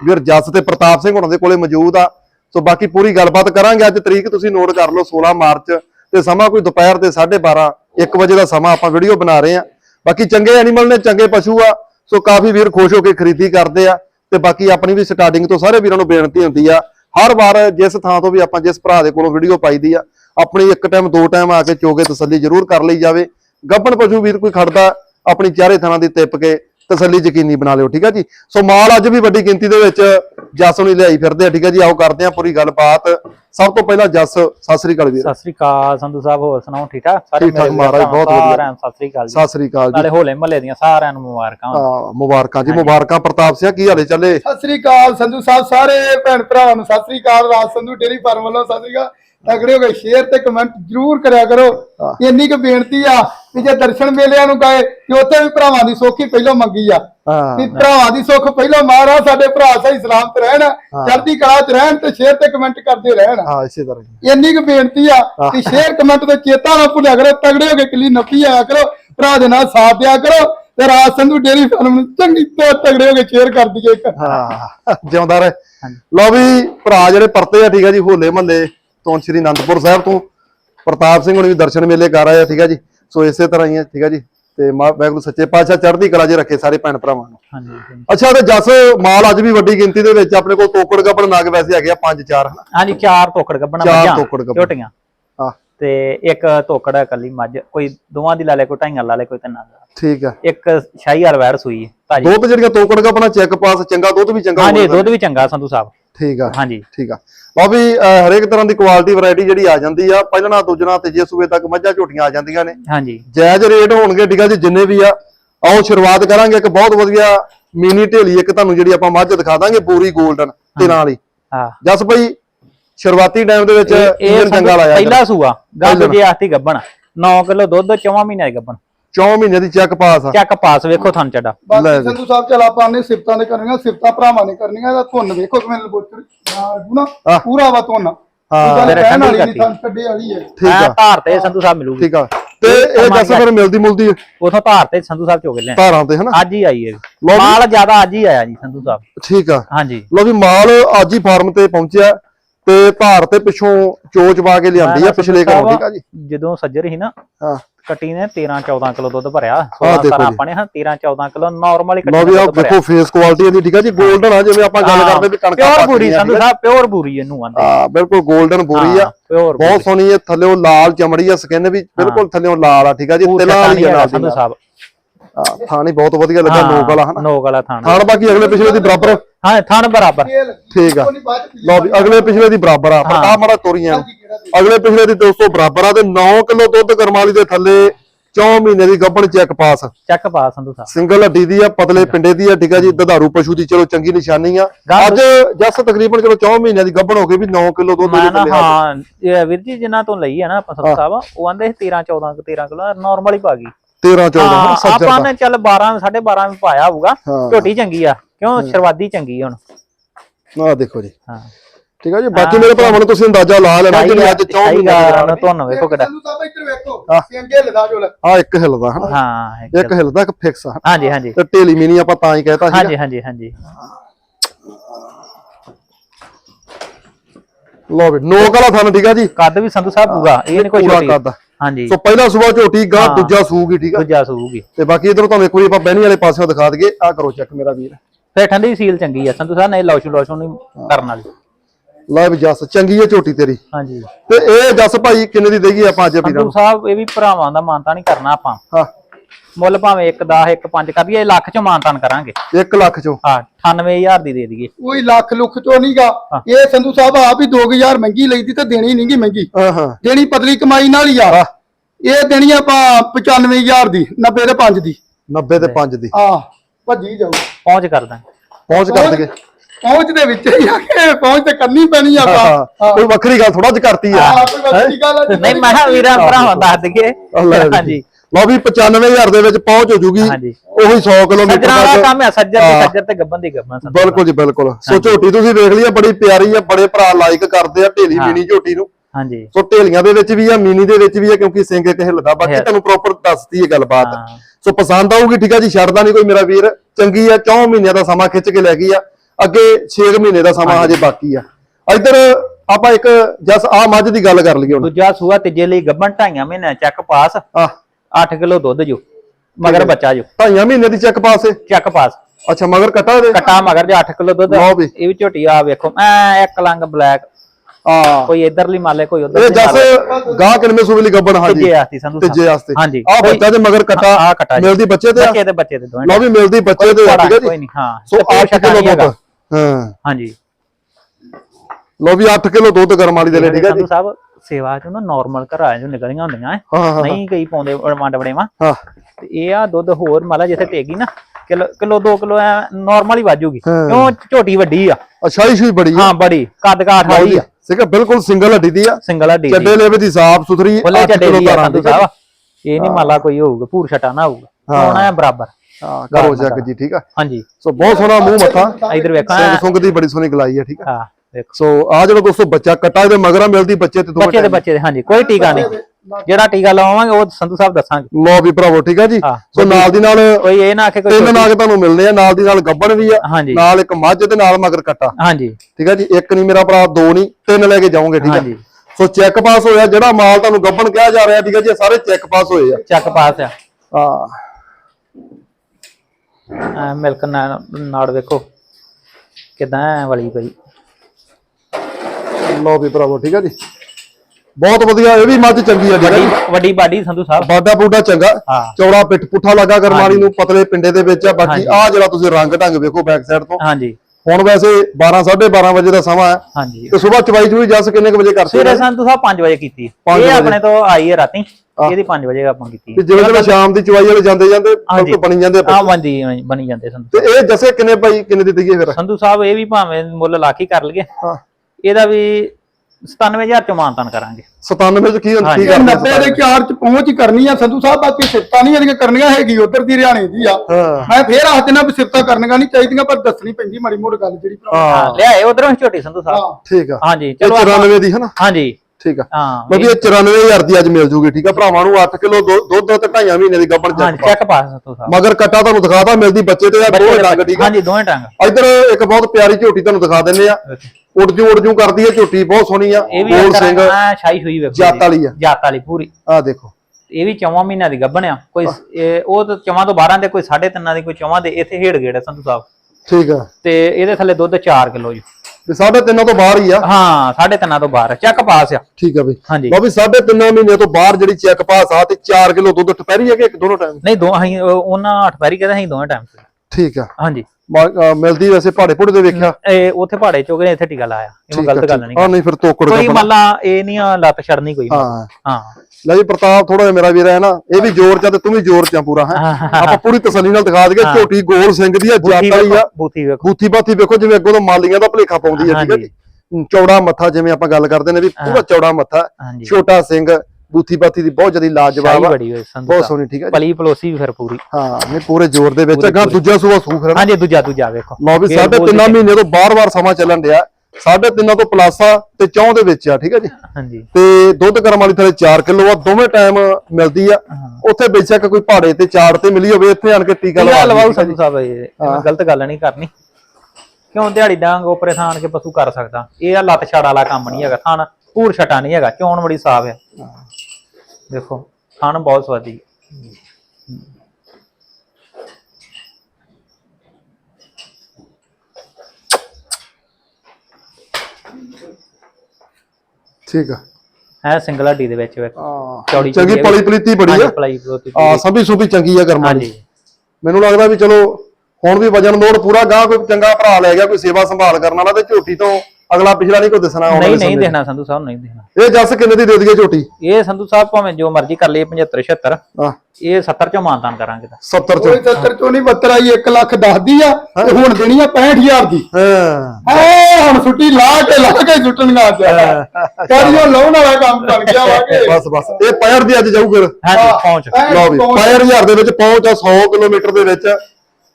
ਵੀਰ ਜੱਸ ਤੇ ਪ੍ਰਤਾਪ ਸਿੰਘ ਹੁਣਾਂ ਦੇ ਕੋਲੇ ਮੌਜੂਦ ਆ। ਸੋ ਬਾਕੀ ਪੂਰੀ ਗੱਲਬਾਤ ਕਰਾਂਗੇ, ਅੱਜ ਤਰੀਕ ਤੁਸੀਂ ਨੋਟ ਕਰ ਲਓ 16 ਮਾਰਚ ਤੇ ਸਮਾਂ ਕੋਈ ਦੁਪਹਿਰ ਦੇ 12:30 1 ਵਜੇ ਦਾ ਸਮਾਂ ਆਪਾਂ ਵੀਡੀਓ ਬਣਾ ਰਹੇ ਆ। ਬਾਕੀ ਚੰਗੇ ਐਨੀਮਲ ਨੇ, ਚੰਗੇ ਪਸ਼ੂ ਆ, ਸੋ ਕਾਫੀ ਵੀਰ ਖੁਸ਼ ਹੋ ਕੇ ਖਰੀਦੀ ਕਰਦੇ ਆ ਤੇ ਬਾਕੀ ਆਪਣੀ ਵੀ ਸਟਾਰਟਿੰਗ ਤੋਂ ਸਾਰੇ ਵੀਰਾਂ ਨੂੰ ਬੇਨਤੀ ਹੁੰਦੀ ਆ, ਹਰ ਵਾਰ ਜਿਸ ਥਾਂ ਤੋਂ ਵੀ ਆਪਾਂ ਜਿਸ ਭਰਾ ਦੇ ਕੋਲੋਂ ਵੀਡੀਓ ਪਾਈਦੀ ਆ, ਆਪਣੀ ਇੱਕ ਟਾਈਮ ਦੋ ਟਾਈਮ ਆ ਕੇ ਚੋਗੇ ਤਸੱਲੀ ਜ਼ਰੂਰ ਕਰ ਲਈ ਜਾਵੇ। ਗੱਭਣ ਪਸ਼ੂ ਵੀਰ ਕੋਈ ਖੜਦਾ, ਆਪਣੀ ਚਾਰੇ ਥਾਂ ਦੀ ਟਿੱਪ ਕੇ ਤਸੱਲੀ ਯਕੀਨੀ ਬਣਾ ਲਿਓ ਠੀਕ ਹੈ ਜੀ? ਸੋ ਮਾਲ ਅੱਜ ਵੀ ਵੱਡੀ ਗਿਣਤੀ ਦੇ ਵਿੱਚ ਜੱਸ ਨੂੰ ਲਿਆਈ ਫਿਰਦੇ ਆ ਠੀਕ ਹੈ ਜੀ? ਆਓ ਕਰਦੇ ਆ ਪੂਰੀ ਗੱਲਬਾਤ। ਸਭ ਤੋਂ ਪਹਿਲਾਂ ਜੱਸ ਸਤਿ ਸ੍ਰੀ ਅਕਾਲ ਵੀਰ। ਸਤਿ ਸ੍ਰੀ ਅਕਾਲ ਸੰਧੂ ਸਾਹਿਬ ਹੋਰ ਸੁਣਾਓ ਠੀਕ ਠਾਕ? ਸਾਰੇ ਮੇਰੇ ਮਹਾਰਾਜ, ਬਹੁਤ ਵਧੀਆ। ਸਾਰਿਆਂ ਨੂੰ ਸਤਿ ਸ੍ਰੀ ਅਕਾਲ ਜੀ। ਸਤਿ ਸ੍ਰੀ ਅਕਾਲ ਜੀ। ਨਾਲੇ ਹੋਲੇ ਮਹੱਲੇ ਦੀਆਂ ਸਾਰਿਆਂ ਨੂੰ ਮੁਬਾਰਕਾਂ। ਆ, ਮੁਬਾਰਕਾਂ ਜੀ ਮੁਬਾਰਕਾਂ। ਪ੍ਰਤਾਪ ਸਿੰਘ ਕੀ ਹਾਲੇ ਚੱਲੇ? ਸਤਿ ਸ੍ਰੀ ਅਕਾਲ ਸੰਧੂ ਸਾਹਿਬ ਸਾਰੇ ਭੈਣ ਭਰਾਵਾਂ ਨੂੰ ਸਤਿ ਸ੍ਰੀ ਅਕਾਲ। ਰਾਜ ਸੰਧੂ ਡੇਰੀ ਫਾਰਮ ਵੱਲੋਂ ਸਤਿ ਸ੍ਰੀ ਅਕਾਲ। ਤਗੜੇ ਹੋ ਕੇ ਸ਼ੇਅਰ ਤੇ ਕਮੈਂਟ ਜਰੂਰ ਕਰਿਆ ਕਰੋ। ਇੰਨੀ ਕੁ ਬੇਨਤੀ ਆ ਕਿ ਜੇ ਦਰਸ਼ਨ ਮੇਲਿਆਂ ਨੂੰ ਗਏ ਤੇ ਉੱਥੇ ਵੀ ਭਰਾਵਾਂ ਦੀ ਸੋਖੀ ਪਹਿਲਾਂ ਮੰਗੀ ਆ। ਹਾਂ ਵੀ ਭਰਾਵਾਂ ਦੀ ਸੁੱਖ ਪਹਿਲਾਂ ਮਹਾਰਾਜ ਸਾਡੇ ਭਰਾ ਸਹੀ ਸਲਾਮਤ ਰਹਿਣ ਚੜ੍ਹਦੀ ਕਲਾ ਚ ਰਹਿਣ ਤੇ ਸ਼ੇਅਰ ਤੇ ਕਮੈਂਟ ਕਰਦੇ ਰਹਿਣ। ਹਾਂ ਇਸੇ ਤਰ੍ਹਾਂ ਹੀ। ਇੰਨੀ ਕੁ ਬੇਨਤੀ ਆ ਕਿ ਸ਼ੇਅਰ ਕਮੈਂਟ ਤੇ ਚੇਤਾ ਨਾ ਭੁੱਲਿਆ ਕਰੋ ਤਗੜੇ ਹੋ ਕੇ ਕਿਲੀ ਨੱਪੀ ਆਇਆ ਕਰੋ ਭਰਾ ਦੇ ਨਾਲ ਸਾਥ ਦਿਆ ਕਰੋ ਤੇ ਰਾਜ ਸੰਧੂ ਡੇਰੀ ਫਾਰਮ ਨੂੰ ਚੰਗੀ ਤੋਂ ਤਗੜੇ ਹੋ ਕੇ ਸ਼ੇਅਰ ਕਰ ਦਈਏ ਇੱਕ। ਹਾਂ ਜਿਉਂਦਾ ਰਹੇ। ਲਓ ਵੀ ਭਰਾ ਜਿਹੜੇ ਪਰਤੇ ਆ ਠੀਕ ਹੈ ਜੀ ਹੋਲੇ ਮਹੱਲੇ ਤੋਂ ਸ਼੍ਰੀ ਅਨੰਦਪੁਰ ਸਾਹਿਬ ਤੋਂ ਪ੍ਰਤਾਪ ਸਿੰਘ ਹੁਣੀ ਵੀ ਦਰਸ਼ਨ ਮੇਲੇ ਕਰ ਆਏ ਆ ਠੀਕ ਹੈ ਜੀ। ਸੋ ਇਸੇ ਤਰ੍ਹਾਂ ਹੀ ਹੈ ਠੀਕ ਹੈ ਜੀ। ਤੇ ਮਾ- ਵਾਹਿਗੁਰੂ ਸੱਚੇ ਪਾਤਸ਼ਾਹ ਚੜ੍ਹਦੀ ਕਲਾ 'ਚ ਰੱਖੇ ਸਾਰੇ ਭੈਣ ਭਰਾਵਾਂ ਨੂੰ। ਹਾਂਜੀ। ਅੱਛਾ ਤੇ ਜਸ ਮਾਲ ਅੱਜ ਵੀ ਵੱਡੀ ਗਿਣਤੀ ਦੇ ਵਿੱਚ ਆਪਣੇ ਕੋਲ ਤੋਕੜ ਗੱਬੜ ਨਗ ਵੈਸੇ ਹੈਗੇ ਆ 5-4 ਹਨਾ? ਹਾਂਜੀ ਚਾਰ ਤੋਕੜ ਗੱਬਣਾ ਮੱਝਾਂ ਤੋਕੜ ਗੱਭਣ। ਝੋਟੀਆਂ ਹਾਂ। ਤੇ ਇੱਕ ਤੋਕੜ ਹੈ ਕੱਲੀ ਮੱਝ ਕੋਈ ਦੋਵਾਂ ਦੀ ਲਾ ਲੈ ਕੋਈ ਢਾਈਆਂ ਲਾ ਲੈ ਕੋਈ ਤਿੰਨਾਂ ਦਾ ਠੀਕ ਆ। ਇੱਕ ਸ਼ਾਹੀ ਹਾਲ ਵੈੜ ਸੂਈ ਹੈ ਭਾਜੀ। ਦੁੱਧ ਜਿਹੜੀਆਂ ਤੋਕੜ ਗੱਬਣਾ ਚੈੱਕ ਪਾਸ ਚੰਗਾ ਦੁੱਧ ਵੀ ਚੰਗਾ ਹਾਂਜੀ। ਦੁੱਧ ਵੀ ਚੰਗਾ ਸੰਧੂ ਸਾਹਿਬ। ਠੀਕ ਆ ਹਾਂਜੀ। ਠੀਕ ਆ। ਅਹ, ਹਰੇਕ ਤਰ੍ਹਾਂ ਦੀ ਕੁਆਲਿਟੀ ਵੈਰਾਈਟੀ ਜਿਹੜੀ ਆ ਜਾਂਦੀ ਆ ਪਹਿਲਣਾ ਦੂਜਣਾ ਤੀਜੇ ਸੂਬੇ ਤੱਕ ਮੱਝਾਂ ਝੋਟੀਆਂ ਆ ਜਾਂਦੀਆਂ ਨੇ। ਹਾਂਜੀ। ਜਾਇਜ਼ ਰੇਟ ਹੋਣਗੇ ਠੀਕ ਆ ਜੀ ਜਿੰਨੇ ਵੀ ਆ ਆਓ ਸ਼ੁਰੂਆਤ ਕਰਾਂਗੇ ਇੱਕ ਬਹੁਤ ਵਧੀਆ ਮਿਨੀ ਢੇਲੀ ਇੱਕ ਤੁਹਾਨੂੰ ਜਿਹੜੀ ਆਪਾਂ ਮੱਝ ਦਿਖਾ ਦਾਂਗੇ ਪੂਰੀ 골ਡਨ ਤੇ ਨਾਲ ਹੀ। ਹਾਂ। ਜਸ ਭਾਈ ਸ਼ੁਰੂਆਤੀ ਟਾਈਮ ਦੇ ਵਿੱਚ ਇਹ ਚੰਗਾ ਲਾਇਆ ਪਹਿਲਾ ਸੂਆ ਪਹਿਲਾ। ਜੇ ਆਤੀ ਗੱਬਣ 9 ਕਿਲੋ ਦੁੱਧ 4 ਮਹੀਨੇ ਦੀ ਗੱਬਣ 4 ਮਹੀਨੇ ਦੀ ਚੈੱਕ ਪਾਸ ਆ। ਚੱਕ ਪਾਸ ਵੇਖੋ ਤੁਹਾਨੂੰ ਚੱਡਾ। ਲੈ ਬਾਕੀ ਜੀ। ਸੰਧੂ ਸਾਹਿਬ ਚਲ ਆਪਾਂ ਨੇ ਸਿਫਤਾਂ ਦੇ ਕਰਨੀਆਂ ਸਿਫਤਾਂ ਭਰਾਵਾਂ ਨੇ ਕਰਨੀਆਂ ਇਹਦਾ ਧੁੰਨ ਵੇਖੋ ਕਿਵੇਂ ਲਬੋਤਰ ਨਾ। ਆਹ। ਪੂਰਾ ਵਾ ਧੁੰਨ। ਹਾਂ, ਮੇਰੇ ਕਹਿਣ ਠੰਡੀ ਵਾਲੀ। ਨਹੀਂ ਤਾਂ ਕੱਢੇ ਵਾਲੀ ਹੈ। ਠੀਕ ਐ ਆ ਧਾਰ ਤੇ ਸੰਧੂ ਸਾਹਿਬ ਮਿਲੂਗੀ। ਠੀਕ ਆ। ਤੇ ਇਹ ਜਸ ਫਿਰ ਮਿਲਦੀ ਮੁਲਦੀ ਉਥੋਂ ਧਾਰ ਤੇ ਸੰਧੂ ਸਾਹਿਬ ਚੋਗੇ ਲੈ ਧਾਰਾਂ ਤੇ ਹਨਾ? ਅੱਜ ਹੀ ਆਈ ਹੈ। ਮਾਲ ਜ਼ਿਆਦਾ ਅੱਜ ਹੀ ਆਇਆ ਜੀ ਸੰਧੂ ਸਾਹਿਬ। ਠੀਕ ਆ। ਹਾਂਜੀ। ਲੋ ਵੀ ਮਾਲ ਅੱਜ ਹੀ ਫਾਰਮ ਤੇ ਪਹੁੰਚਿਆ ਤੇ ਧਾਰ ਤੇ ਪਿੱਛੋਂ ਚੋਚ ਪਾ ਕੇ ਲਿਆਂਦੀ ਆ ਪਿਛਲੇ ਘਰੋਂ ਠੀਕ ਆ ਜੀ? ਜਦੋਂ ਸੱਜਰ ਸੀ ਨਾ ਹਾਂ। ਕੱਟੀ ਨੇ 13 14 ਕਿਲੋ ਦੁੱਧ ਭਰਿਆ ਆਹ 16 ਦੇਖੋ 17 ਜੀ। ਆਪਾਂ ਨੇ ਹਾਂ 13 14 ਕਿਲੋ ਨਾਰਮਲ ਹੀ ਕੱਟੀ ਵੀ ਦੁੱਧ ਭਰਿਆ ਦੇਖੋ ਫੇਸ ਕੁਆਲਿਟੀ ਇਹਦੀ ਠੀਕ ਆ ਜੀ 골ਡਨ ਆ ਜਿਵੇਂ ਆਪਾਂ ਗੱਲ ਕਰਦੇ ਵੀ ਕਣਕਾਂ ਪਿਓਰ ਬੂਰੀ ਸੰਧੂ। ਸਾਹਿਬ ਪਿਓਰ ਬੂਰੀ ਇਹਨੂੰ ਆਂਦੇ ਹਾਂ ਬਿਲਕੁਲ 골ਡਨ ਬੋਰੀ ਆ ਬਹੁਤ ਸੋਹਣੀ ਹੈ ਥੱਲੇੋਂ ਲਾਲ ਚਮੜੀ ਆ ਸਕਿਨ ਵੀ ਬਿਲਕੁਲ ਥੱਲੇੋਂ ਲਾਲ ਆ ਠੀਕ ਆ ਜੀ ਤਿਲਾਂ ਵਾਲੀ ਆ ਦੀ ਸੰਧੂ। ਸਾਹਿਬ ਹਾਂ, ਥਾਣੀ ਬਹੁਤ ਵਧੀਆ ਲੱਗਾ ਨੋਕ ਵਾਲਾ ਹਨਾ? ਨੋਕ ਵਾਲਾ ਥਾਣਾ ਥਾਣ ਬਾਕੀ ਅਗਲੇ ਪਿਛਲੇ ਦੀ ਬਰਾਬਰ। ਹਾਂ ਥਾਣ ਬਰਾਬਰ। ਠੀਕ ਆ। ਲਓ ਵੀ ਅਗਲੇ ਪਿਛਲੇ ਦੀ ਬਰਾਬਰ ਆ ਪ੍ਰਤਾਪ ਮਾੜਾ ਤੋਰੀਆਂ ਅਗਲੇ ਪਿਛਲੇ ਦੀ 200 ਬਰਾਬਰ ਆ ਤੇ 9 ਕਿਲੋ ਦੁੱਧ ਕਰਮਾਲੀ ਦੇ ਥੱਲੇ 4 ਮਹੀਨੇ ਦੀ ਗੱਭਣ ਚੈੱਕ ਪਾਸ। ਚੱਕ ਪਾ ਸੰਧੂ ਸਾਹਿਬ ਸਿੰਗਲ ਹੱਡੀ ਦੀ ਆ ਪਤਲੇ ਪਿੰਡੇ ਦੀ ਆ ਠੀਕ ਆ ਜੀ ਦੁਧਾਰੂ ਪਸ਼ੂ ਦੀ ਚਲੋ ਚੰਗੀ ਨਿਸ਼ਾਨੀ ਆ। ਅੱਜ ਜਸ ਤਕਰੀਬਨ ਚਲੋ 4 ਮਹੀਨਿਆਂ ਦੀ ਗੱਭਣ ਹੋ ਗਈ ਵੀ 9 ਕਿਲੋ ਦੁੱਧ ਦੇ ਥੱਲੇ ਆ। ਹਾਂ ਇਹ ਵੀਰ ਜੀ ਜਿਨ੍ਹਾਂ ਤੋਂ ਲਈ ਹੈ ਨਾ ਆਪਾਂ ਸੰਧੂ ਸਾਹਿਬ ਉਹ ਆਂਦੇ 13 14 13 ਕਿਲੋ ਨਾਰਮਲ ਹੀ ਪਾ ਗਈ। 13 14 ਹਾਂ, ਹਨਾ ਸੱਜਰ ਆਪਾਂ ਨੇ ਚੱਲ 12 12.5 ਵੀ ਪਾਇਆ ਹੋਊਗਾ। ਝੋਟੀ ਚੰਗੀ ਆ ਕਿਉਂ? ਸ਼ਰਵਾਦੀ ਚੰਗੀ ਹੁਣ। ਆ ਦੇਖੋ ਜੀ। ਹਾਂ। ਠੀਕ ਆ ਜੀ ਬਾਕੀ ਮੇਰੇ ਭਰਾਵਾਂ ਨੂੰ ਤੁਸੀਂ ਅੰਦਾਜ਼ਾ ਲਾ ਲੈਣਾ ਕਿ ਅੱਜ 4 ਸਹੀ ਮਹੀਨੇ ਤੁਹਾਨੂੰ ਵੇਖੋ ਵੇਖੋ ਸਿੰਗੇ ਲਦਾ ਜੋਲ। ਆ ਇੱਕ ਹਿੱਲਦਾ ਹਾਂ ਇੱਕ- ਇੱਕ ਹਿੱਲਦਾ। ਇੱਕ ਫਿਕਸ ਆ ਹਾਂਜੀ ਹਾਂਜੀ। ਤੇ ਢੇਲੀ ਮੀਨੀ ਆਪਾਂ ਤਾਂ ਹੀ ਕਹਿਤਾ ਸੀ ਹਾਂਜੀ ਹਾਂਜੀ। ਹਾਂਜੀ ਲਓ ਵੀ ਨੋਕ ਵਾਲਾ ਥਣ ਠੀਕ ਆ ਜੀ। ਕੱਦ ਵੀ ਸੰਧੂ ਸਾਹਿਬ ਪੂਰਾ ਇਹ ਨਹੀਂ ਕੋਈ ਪੂਰਾ ਛੋਟੀ। ਕੱਦ। ਹਾਂਜੀ। ਸੋ ਪਹਿਲਾ ਸੂਬਾ ਝੋਟੀ ਗਾ ਹਾਂ। ਦੂਜਾ ਸੂਗੀ ਠੀਕ ਆ? ਦੂਜਾ ਸੂਗੀ। ਤੇ ਬਾਕੀ ਇਧਰੋਂ ਤੁਹਾਨੂੰ ਇੱਕ ਵਾਰੀ ਆਪਾਂ ਬਹਿਣੀ ਵਾਲੇ ਪਾਸਿਓਂ ਦਿਖਾ ਦਈਏ। ਆ ਕਰੋ ਚੈੱਕ ਮੇਰਾ ਵੀਰ। ਫਿਰ ਠੰਡੀ ਸੀਲ ਚੰਗੀ ਆ। ਸੰਧੂ ਸਾਹਿਬ ਨਹੀਂ ਲੋਸ਼ੂ ਲੋਸ਼ੂ ਨਹੀਂ ਕਰਨ ਵਾਲੀ ਲੈ ਵੀ ਜੱਸ ਚੰਗੀ ਹੈ ਝੋਟੀ ਤੇਰੀ। ਹਾਂਜੀ। ਤੇ ਇਹ ਜੱਸ ਭਾਈ ਕਿੰਨੇ ਦੀ ਦੇਗੀ ਆਪਾਂ ਅੱਜ ਵੀਰਾਂ ਸੰਧੂ ਨੂੰ ਸਾਹਿਬ ਇਹ ਵੀ ਭਰਾਵਾਂ ਦਾ ਮਾਨਤਾ ਨਹੀਂ ਕਰਨਾ ਆਪਾਂ। ਹਾਂ। ਮੁੱਲ ਭਾਵੇਂ 1 10 1 5 ਕਰ ਦਈਏ ਲੱਖ ਚੋਂ ਮਾਨਤਾਨ ਕਰਾਂਗੇ। 1 ਲੱਖ ਚੋਂ। ਹਾਂ 98000 ਦੀ ਦੇ ਦਈਏ। ਕੋਈ ਲੱਖ ਲੁੱਖ ਚੋਂ ਨਹੀਂਗਾ ਇਹ ਸੰਧੂ ਸਾਹਿਬ ਆਪ ਹੀ 2000 ਮਹਿੰਗੀ ਲਈਦੀ ਤੇ ਦੇਣੀ ਨਹੀਂਗੀ ਮਹਿੰਗੀ। ਹਾਂ ਹਾਂ। ਦੇਣੀ ਪਤਲੀ ਕਮਾਈ ਨਾਲ ਹੀ ਆ। ਇਹ ਦੇਣੀ ਆਪਾਂ 95000 ਦੀ 90 ਦੇ 5 ਦੀ। 90 ਤੇ 5 ਦੀ। ਆ ਭੱਜੀ ਜਾਊ ਪਹੁੰਚ ਕਰ ਦਾਂਗੇ। ਪਹੁੰਚ ਕਰ ਦਗੇ। ਪਹੁੰਚ ਦੇ ਵਿੱਚ ਹੀ ਆ ਕੇ ਪਹੁੰਚ ਤੇ ਕਰਨੀ ਪੈਣੀ ਆ ਆਪਾਂ। ਕੋਈ ਵੱਖਰੀ ਗੱਲ ਥੋੜਾ ਜਿਹਾ ਕਰਤੀ ਆ। ਹਾਂ ਨਹੀਂ ਮੈਂ ਵੀਰਾਂ ਭਰਾਵਾਂ ਦੱਸ ਦਈਏ। ਜੀ। ਹਾਂਜੀ। ਲਓ ਵੀ 95000 ਦੇ ਵਿੱਚ ਪਹੁੰਚ ਹੋ ਜੂਗੀ। ਉਹੀ 100 ਕਿਲੋਮੀਟਰ ਤੱਕ। ਕੰਮ ਹੈ ਸੱਜਰ ਤੇ। ਸੱਜਰ ਤੇ ਗੱਬਨ ਦੀ ਗੱਬਨ ਬਿਲਕੁਲ ਜੀ ਬਿਲਕੁਲ। ਸੋ ਝੋਟੀ ਤੁਸੀਂ ਵੇਖ ਲਈ ਆ ਬੜੀ ਪਿਆਰੀ ਆ ਬੜੇ ਭਰਾ ਲਾਈਕ ਕਰਦੇ ਆ ਢੇਲੀ। ਮੀਨੀ ਝੋਟੀ ਨੂੰ। ਹਾਂਜੀ। ਸੋ ਢੇਲੀਆਂ ਦੇ ਵਿੱਚ ਵੀ ਆ ਮੀਨੀ ਦੇ ਵਿੱਚ ਵੀ ਆ ਕਿਉਂਕਿ ਸਿੰਘ ਇੱਕ ਹਿੱਲਦਾ। ਬਾਕੀ। ਤੁਹਾਨੂੰ ਪ੍ਰੋਪਰ ਦੱਸਦੀ ਹੈ ਗੱਲਬਾਤ। ਸੋ ਪਸੰਦ ਆਊਗੀ ਠੀਕ ਆ ਜੀ ਛੱਡਦਾ ਨਹੀਂ ਕੋਈ ਮੇਰਾ ਵੀਰ। ਚੰਗੀ ਆ 4 ਮਹੀਨਿਆਂ ਦਾ ਸਮਾਂ ਖਿੱਚ ਕੇ ਲੈ ਗਈ ਆ। ਅੱਗੇ 6 ਮਹੀਨੇ ਦਾ ਸਮਾਂ ਹਜੇ। ਬਾਕੀ ਆ। ਇੱਧਰ ਆਪਾਂ ਇੱਕ ਜਸ ਆ ਮੱਝ ਦੀ ਗੱਲ ਕਰ ਲਈਏ ਹੁਣ। ਦੂਜਾ ਸੂਆ ਤੀਜੇ ਲਈ ਗੱਬਨ ਢਾਈਆਂ ਮਹੀਨਿਆਂ ਚੱਕ ਪਾਸ। ਆ 8 ਕਿਲੋ ਦੁੱਧ ਜੋ ਮਗਰ ਬੱਚਾ ਜੋ। ਢਾਈਆਂ ਮਹੀਨੇ ਦੀ ਚੈੱਕ ਪਾਸੇ ਚੱਕ ਪਾਸ ਅੱਛਾ ਮਗਰ ਕਟਾ ਦੇ? ਕਟਾ ਮਗਰ ਜੋ 8 ਕਿਲੋ ਦੁੱਧ ਲਓ ਵੀ। ਇਹ ਵੀ ਝੋਟੀ ਆ ਵੇਖੋ ਐ ਇੱਕ ਲੰਗ ਬਲੈਕ ਆ ਕੋਈ ਇਧਰਲੀ ਮਾਲੇ ਕੋਈ ਇਹ ਜਸ ਗਾਹ ਕਿਨਵੇਂ ਸੂਬੇ ਲਈ ਗੱਬਣ ਹਾਂਜੀ ਤੀਜੇ ਆਸਤੀ ਸੰਧੂ ਸਾਹਿਬ। ਤੀਜੇ ਹਾਂਜੀ। ਆ ਕੋਈ- ਬੱਚਾ ਦੇ ਮਗਰ ਕਟਾ। ਹਾਂ, ਆਹ ਕਟਾ ਜੀ। ਮਿਲਦੀ ਬੱਚੇ ਤੇ ਬੱਚੇ ਦੇ ਦੋਵੇਂ ਲਓ ਵੀ ਮਿਲਦੀ ਬੱਚੇ ਤੇ ਆ ਠੀਕ ਹੈ ਕੋਈ ਜੀ? ਨਹੀਂ ਹਾਂ। ਸੋ ਤੇ ਕੋਈ 8 ਸ਼ੱਕ ਕਿਲੋ ਨਹੀਂ ਦੁੱਧ। ਹੈਗਾ। ਹਾਂ। ਹਾਂਜੀ। ਲਓ ਵੀ 8 ਕਿਲੋ ਦੁੱਧ ਗਰਮ ਵਾਲੀ ਦੇ ਲੈ ਠੀਕ ਹੈ ਜੀ? ਸਾਹਿਬ ਸੇਵਾ ਚੋਂ ਨਾ ਨਾਰਮਲ ਘਰਾਂ ਚੋਂ ਨਿਕਲੀਆਂ ਹੁੰਦੀਆਂ ਐ। ਹਾਂ ਹਾਂ, ਹਾਂ। ਨਹੀਂ ਕਈ ਪਾਉਂਦੇ ਵੰਡ ਵੜੇਵਾ ਹਾਂ। ਤੇ ਇਹ ਆ ਦੁੱਧ ਹੋਰ ਮਾਲਾ ਜਿੱਥੇ ਟੇਗੀ ਨਾ ਕਿਲੋ ਕਿਲੋ 2 ਕਿਲੋ ਐ ਨਾਰਮਲ ਹੀ ਵਾਜੂਗੀ ਹਾਂ। ਕਿਉਂ ਝੋਟੀ ਵੱਡੀ ਆ? ਅਛਾਈ ਸ਼ੂਈ ਬੜੀ ਆ। ਹਾਂ ਬੜੀ। ਕੱਦ ਕਾਠ ਵਾਲੀ ਆ। ਹੈ ਬਿਲਕੁਲ ਸਿੰਗਲ ਹੱਡੀ ਦੀ ਆ। ਸਿੰਗਲ ਹੱਡੀ ਚੱਡੇ ਲੇਵੇ ਦੀ ਸਾਫ਼ ਸੁਥਰੀ ਬੋਲੇ 8 ਚੱਡੇ ਦੀ ਆ ਹੈ ਸਾਹਿਬ। ਇਹ ਨਹੀਂ ਮਾਲਾ ਕੋਈ ਹੋਊਗਾ ਭੂਰ ਛਟਾ ਨਾ ਹੋਊਗਾ। ਹਾਂ। ਹੋਣਾ ਹੈ ਬਰਾਬਰ। ਹਾਂ ਕਰੋ ਚੱਕ ਜੀ ਠੀਕ ਆ। ਹਾਂਜੀ। ਸੋ ਬਹੁਤ ਸੋਹਣਾ ਮੂੰਹ ਮੱਥਾ। ਇਧਰ ਵੇਖਾਂ। ਸਿੰਘ ਸੁੰਗ ਦੀ ਬੜੀ ਸੋਹਣੀ ਗਲਾਈ ਆ ਠੀਕ ਆ। ਹਾਂ। ਸੋ ਆ ਜਿਹੜਾ ਦੋਸਤੋ ਬੱਚਾ ਕਟਾ ਇਹਦੇ ਮਗਰਾਂ ਮਿਲਦੀ ਬੱਚੇ ਤੇ ਬੱਚੇ ਦੇ ਬੱਚੇ ਦੇ ਹਾਂਜੀ ਕੋਈ ਟੀਕਾ ਨਹੀਂ। ਜਿਹੜਾ ਟੀਕਾ ਲਵਾਵਾਂਗੇ ਉਹ ਸੰਧੂ ਸਾਹਿਬ ਦੱਸਾਂਗੇ। ਲੋ ਵੀ ਭਰਾਵੋ ਠੀਕ ਆ ਜੀ। ਸੋ ਨਾਲ ਦੀ ਨਾਲ ਕੋਈ ਇਹ ਨਾ ਆਖੇ ਕੋਈ ਤਿੰਨ ਨਾਗ ਤੁਹਾਨੂੰ ਮਿਲਨੇ ਆ ਨਾਲ ਦੀ ਨਾਲ ਗੱਬਣ ਵੀ ਆ ਨਾਲ ਇੱਕ ਮੱਝ ਤੇ ਨਾਲ ਮਗਰ ਕਟਾ। ਹਾਂਜੀ। ਠੀਕ ਆ ਜੀ? ਇੱਕ ਨਹੀਂ ਮੇਰਾ ਭਰਾ ਦੋ ਨਹੀਂ ਤਿੰਨ ਲੈ ਕੇ ਜਾਓਗੇ ਠੀਕ ਆ? ਹਾਂਜੀ। ਸੋ ਚੈੱਕ ਪਾਸ ਹੋਇਆ ਜਿਹੜਾ ਮਾਲ ਤੁਹਾਨੂੰ ਗੱਬਣ ਕਿਹਾ ਜਾ ਰਿਹਾ ਠੀਕ ਆ ਜੀ? ਸਾਰੇ ਚੈੱਕ ਪਾਸ ਹੋਏ ਆ। ਚੱਕ ਪਾਸ ਆ। ਹਾਂ। ਮਿਲਕ ਨਾਲ ਨਾੜ ਵੇਖੋ ਕਿਦਾਂ ਵਲੀ ਪਈ। ਲੋ ਵੀ ਭਰਾਵੋ ਠੀਕ ਆ ਜੀ। ਬਹੁਤ ਵਧੀਆ ਇਹ ਵੀ ਮੱਝ ਚੰਗੀ ਆ ਵੱਡੀ ਜੀ। ਵੱਡੀ ਬਾਡੀ ਸੰਧੂ ਸਾਹਿਬ। ਬਾਡਾ ਬੂਡਾ ਚੰਗਾ। ਹਾਂ। ਚੌੜਾ ਪਿੱਠ ਪੁੱਠਾ ਲੱਗਾ ਕਰਮਾਲੀ ਨੂੰ ਪਤਲੇ ਪਿੰਡੇ ਦੇ ਵਿੱਚ ਆ। ਬਾਕੀ ਹਾਂਜੀ। ਆ ਜਿਹੜਾ ਤੁਸੀਂ ਰੰਗ ਢੰਗ ਵੇਖੋ ਬੈਕ ਸਾਈਡ ਤੋਂ। ਹਾਂਜੀ। ਹੁਣ ਵੈਸੇ 12 12:30 ਵਜੇ ਦਾ ਸਮਾਂ ਹੈ। ਹਾਂਜੀ। ਤੇ ਸਵੇਰ ਚਵਾਈ ਚੂਈ ਜੱਸ ਕਿੰਨੇ ਕੁ ਵਜੇ ਕਰਦੇ ਸਵੇਰੇ ਸੰਧੂ ਸਾਹਿਬ 5 ਵਜੇ ਕੀਤੀ ਹੈ। ਪੰਜ ਇਹ ਵਜੇ। ਆਪਣੇ ਤੋਂ ਆਈ ਹੈ ਰਾਤੀ। ਇਹਦੀ 5 ਵਜੇ ਆਪਾਂ ਕੀਤੀ ਤੇ ਜਿਵੇਂ ਜਿਵੇਂ ਸ਼ਾਮ ਦੀ ਚਵਾਈ ਵਾਲੇ ਜਾਂਦੇ ਜਾਂਦੇ ਹਾਂਜੀ। ਬਿਲਕੁਲ ਬਣੀ ਜਾਂਦੇ ਆ ਆ ਬੰਦੀ ਬਣੀ ਜਾਂਦੇ ਸੰਧੂ ਤੇ ਇਹ ਜੱਸੇ ਕਿੰਨੇ ਭਾਈ ਕਿੰਨੇ ਦੀ ਦਈਏ ਫਿਰ? ਸੰਧੂ ਸਾਹਿਬ ਇਹ ਵੀ ਭਾਵੇਂ ਮੁੱਲ ਲਾਖੀ ਕਰ ਲਈਏ। ਹਾਂ। ਇਹਦਾ ਵੀ 97000 ਚ ਮਾਨਤਾਨ ਕਰਾਂਗੇ। 97 ਚ ਕੀ ਕੀ। ਇਹ ਕਰਦੇ 90 ਦੇ ਚਾਰ ਚ ਪਹੁੰਚ ਕਰਨੀ ਆ ਸੰਧੂ ਸਾਹਿਬ ਬਾਕੀ ਸਿਫਤਾਂ ਨਹੀਂ ਇਹਦੀਆਂ ਕਰਨੀਆਂ ਹੈਗੀ ਉਧਰ ਦੀ ਹਰਿਆਣੇ ਦੀ ਆ। ਹਾਂ। ਮੈਂ ਫੇਰ ਆਖ ਦਿਨਾ ਵੀ ਸਿਫਤਾਂ ਕਰਨੀਆਂ ਨਹੀਂ ਚਾਹੀਦੀਆਂ ਪਰ ਦੱਸਣੀ ਪੈਂਦੀ ਮਾੜੀ ਮੋੜ ਗੱਲ ਜਿਹੜੀ ਭਰਾ। ਹਾਂ। ਲਿਆਏ ਉਧਰੋਂ ਝੋਟੀ ਸੰਧੂ ਸਾਹਿਬ। ਹਾਂ। ਠੀਕ ਆ। ਹਾਂਜੀ ਚਲੋ ਆਪਾਂ- 94 ਦੀ ਹੈ ਨਾ? ਹਾਂਜੀ। ਠੀਕ ਆ। ਹਾਂ ਇਹ 94000 ਦੀ ਅੱਜ ਮਿਲ ਜੂਗੀ ਠੀਕ ਆ? ਭਰਾਵਾਂ ਨੂੰ 8 ਕਿਲੋ ਦੁੱਧ ਤੇ ਢਾਈਆਂ ਮਹੀਨੇ ਦੀ ਗੱਬਣ ਹਾਂਜੀ ਚੱਕ ਚੈੱਕ ਪਾਸ ਸੰਧੂ ਸਾਹਿਬ। ਮਗਰ ਕੱਟਾ ਤੁਹਾਨੂੰ ਦਿਖਾਤਾ ਮਿਲਦੀ ਬੱਚੇ ਤੇ ਆ ਦੋਵੇਂ ਡੰਗ ਠੀਕ ਆ? ਹਾਂਜੀ ਦੋਵੇਂ ਟੰਗ ਇੱਧਰ ਇੱਕ ਬਹੁਤ ਪਿਆਰੀ ਝੋਟੀ ਤੁਹਾਨੂੰ ਦਿਖਾ ਦਿੰਨੇ ਆ। ਉੜ ਜੂ ਉੜ ਜੂ ਕਰਦੀ ਹੈ ਝੋਟੀ ਬਹੁਤ ਸੋਹਣੀ ਆ ਇਹ ਵੀ ਅੰਦਰ ਸਿੰਘ। ਆ ਸ਼ਾਹੀ ਹੋਈ ਵੇਖੋ ਜੱਤ। ਵਾਲੀ ਆ। ਜੱਤ ਵਾਲੀ ਪੂਰੀ। ਆ ਦੇਖੋ। ਇਹ ਵੀ ਚੌਵਾਂ ਮਹੀਨਿਆਂ ਦੀ ਗੱਭਣ ਆ। ਕੋਈ ਉਹ ਤਾਂ ਚੌਵਾਂ ਤੋਂ 12 ਦੇ ਕੋਈ 3.5 ਦੀ ਕੋਈ ਚੌਵਾਂ ਦੇ ਇੱਥੇ ਹੇੜ ਗੇੜ ਆ ਸੰਧੂ ਸਾਹਿਬ। ਠੀਕ ਆ। ਤੇ ਇਹਦੇ ਥੱਲੇ ਦੁੱਧ 4 ਕਿਲੋ ਜੀ। ਤੇ ਸਾਢੇ ਤਿੰਨਾਂ ਤੋਂ ਬਾਹਰ ਹੀ ਆ। ਹਾਂ 3.5 ਤੋਂ ਬਾਹਰ ਚੈੱਕ ਪਾਸ ਆ। ਠੀਕ ਆ ਬਈ। ਹਾਂਜੀ। ਸਾਢੇ ਤਿੰਨਾਂ ਮਹੀਨੇ ਤੋਂ ਬਾਹਰ ਜਿਹੜੀ ਚੈੱਕ ਪਾਸ ਆ ਤੇ 4 ਕਿਲੋ ਦੁੱਧ ਟਪੈਰੀ ਹੈ ਕਿ ਇੱਕ ਦੋਨੋਂ ਟਾਈਮ ਨਹੀਂ ਦੋ ਅਸੀਂ ਉਹ- ਉਹਨਾਂ ਅੱਠ ਪੈਰੀ ਕਹਿੰਦੇ ਅਸੀਂ ਦੋਵੇਂ ਟਾਈਮ ਠੀਕ ਆ। ਹਾਂਜੀ। ਮਿਲਦੀ ਵੈਸੇ ਪਹਾੜੇ ਪੁੜੇ ਦੇ ਵੇਖਿਆ। ਇਹ ਉੱਥੇ ਪਹਾੜੇ ਚੋਗੇ ਇੱਥੇ ਟਿਕਾ ਲਾਇਆ। ਇਹ ਆ, ਗਲਤ ਗੱਲ। ਨਹੀਂ ਹਾਂ ਨਹੀਂ ਫਿਰ ਤੋਕੜ ਕੋਈ ਮੱਲਾ ਇਹ ਨਹੀਂ ਆ ਲੱਤ ਛੜਨੀ ਕੋਈ ਹਾਂ। ਹਾਂ। ਲੈ ਜੀ ਪ੍ਰਤਾਪ ਥੋੜਾ ਜਿਹਾ ਮੇਰਾ ਵੀਰ ਹੈ ਨਾ ਇਹ ਵੀ ਜ਼ੋਰ ਚ ਆ ਤੇ ਤੂੰ ਵੀ ਜ਼ੋਰ ਚ ਆ ਪੂਰਾ ਹੈ। ਆਪਾਂ ਪੂਰੀ ਤਸੱਲੀ ਨਾਲ ਦਿਖਾ ਦਈਏ ਝੋਟੀ ਗੋਲ ਸਿੰਘ ਦੀ ਆ ਜੱਟ ਵਾਲੀ ਆ। ਬੂਥੀ ਵੇਖੋ। ਬੂਥੀ ਬਾਥੀ ਵੇਖੋ ਜਿਵੇਂ ਅੱਗੋਂ ਤੋਂ ਮਾਲੀਆਂ ਦਾ ਭਲੇਖਾ ਪਾਉਂਦੀ ਹੈ ਠੀਕ ਹੈ। ਜੀ। ਚੌੜਾ ਮੱਥਾ ਜਿਵੇਂ ਆਪਾਂ ਗੱਲ ਕਰਦੇ ਨੇ ਵੀ ਪੂਰਾ ਚੌੜਾ ਮੱਥਾ। ਛੋਟਾ ਸਿੰਘ ਬੂਥੀ ਬਾਥੀ ਦੀ ਬਹੁਤ ਜ਼ਿਆਦਾ ਲਾਜਵਾਬ ਆ। ਬੜੀ ਹੋਈ ਸੰਧੂ ਬਹੁਤ। ਸੋਹਣੀ ਠੀਕ ਹੈ ਪਲੀ ਪਲੋਸੀ ਵੀ ਫਿਰ ਪੂਰੀ। ਹਾਂ ਨਹੀਂ ਪੂਰੇ ਜ਼ੋਰ ਦੇ ਵਿੱਚ। ਅਗਾ ਦੂਜਾ ਸੂਆ ਸੂ ਫਿਰ ਹਾਂਜੀ ਦੂਜਾ ਦੂਜਾ ਵੇਖੋ। ਲਓ ਵੀ ਸਾਢੇ ਬੋਲਦੀ ਤਿੰਨਾਂ ਮਹੀਨੇ ਤੋਂ ਬਾਰ-ਬਾਰ ਸਮਾਂ ਚੱਲਣ ਡਿਆ। ਸਾਢੇ ਤਿੰਨਾਂ ਤੋਂ ਪਲੱਸ ਤੇ ਚੌਂ ਦੇ ਵਿੱਚ ਆ ਠੀਕ ਹੈ ਜੀ। ਹਾਂਜੀ। ਤੇ ਦੁੱਧ ਕਰਮ ਵਾਲੀ ਥਲੇ 4 ਕਿਲੋ ਆ ਦੋਵੇਂ ਟਾਈਮ ਮਿਲਦੀ ਆ। ਉੱਥੇ ਬੇਸ਼ੱਕ ਕੋਈ ਪਹਾੜੇ ਤੇ ਚਾਰ ਤੇ ਮਿਲੀ ਹੋਵੇ ਇੱਥੇ ਆਣ ਕੇ ਟੀਕਾ ਲਵਾ ਲਈ ਸੰਧੂ ਸਾਹਿਬ ਇਹ ਗਲਤ ਗੱਲ ਨਹੀਂ ਕਰਨੀ। ਕਿਉਂ ਦਿਹਾੜੀ ਡਾਂਗ ਉਪਰੇ ਥਾਣ ਕੇ ਪਸ਼ੂ ਕਰ ਸਕਦਾ। ਇਹ ਆ ਲੱਤ ਛੜ ਵਾਲਾ ਕੰਮ ਨਹੀਂ ਹੈਗਾ ਥਾਣ ਪੂਰ ਛਟਾ ਨਹੀਂ ਹੈਗਾ ਚੋਣ ਬੜੀ ਸਾਫ਼ ਹੈ। ਦੇਖੋ ਥਾਣ ਬਹੁਤ ਸਵਾਦੀ ਠੀਕ ਆ। ਹੈ ਸਿੰਗਲ ਹੱਡੀ ਦੇ ਵਿੱਚ ਚੌੜੀ ਚੰਗੀ ਪਲੀ ਪਲੀਤੀ ਬੜੀ ਆ ਆ ਸਭੀ ਸੁਭੀ ਚੰਗੀ ਆ ਕਰਮਾਂ ਦੀ। ਮੈਨੂੰ ਲੱਗਦਾ ਵੀ ਚਲੋ ਹੁਣ ਵੀ ਵਜਨ ਲੋਡ ਪੂਰਾ ਗਾਂ ਕੋਈ ਚੰਗਾ ਭਰਾ ਲੈ ਗਿਆ ਕੋਈ ਸੇਵਾ ਸੰਭਾਲ ਕਰਨ ਵਾਲਾ ਤੇ ਝੋਟੀ ਤੋਂ ਅਗਲਾ ਪਿਛਲਾ ਨਹੀਂ ਕੋਈ ਦਿਸਣਾ ਆਉਣ ਨਹੀਂ ਨਹੀਂ। ਦੇਖਣਾ ਸੰਧੂ ਸਾਹਿਬ ਨਹੀਂ ਦੇਖਣਾ ਇਹ ਜੱਸ ਕਿੰਨੇ ਦੀ ਦੇ ਦਈਏ ਝੋਟੀ? ਇਹ ਸੰਧੂ ਸਾਹਿਬ ਭਾਵੇਂ ਜੋ ਮਰਜ਼ੀ ਕਰ ਲਈਏ 75 76 ਹਾਂ। ਇਹ 70 ਚੋਂ ਮਾਨਤਾਨ ਕਰਾਂਗੇ ਤਾਂ। 70 ਚ। ਕੋਈ 70 ਚੋਂ ਨਹੀਂ 72 ਆਈ 1 ਲੱਖ ਦੱਸਦੀ ਆ ਤੇ ਹੁਣ ਦੇਣੀ ਆ 65000 ਦੀ। ਹਾਂ। ਹੁਣ ਛੁੱਟੀ ਲਾ ਕੇ ਲਾ ਕੇ ਛੁੱਟਣੀਆਂ ਅੱਜ ਕਰੀਓ ਲਾਉਣ ਵਾਲਾ ਕੰਮ ਬਣ ਗਿਆ ਵਾ ਕਿ। ਬਸ ਬਸ। ਇਹ ਪਾਇਰ ਦੀ ਅੱਜ ਜਾਊ ਫਿਰ। ਹਾਂਜੀ ਹਾਂ। ਪਹੁੰਚ ਲਓ ਵੀ ਪਹੁੰਚ- ਪਾਇਰ ਹਜ਼ਾਰ ਦੇ ਵਿੱਚ ਪਹੁੰਚ ਆ 100 ਕਿਲੋਮੀਟਰ ਦੇ ਵਿੱਚ।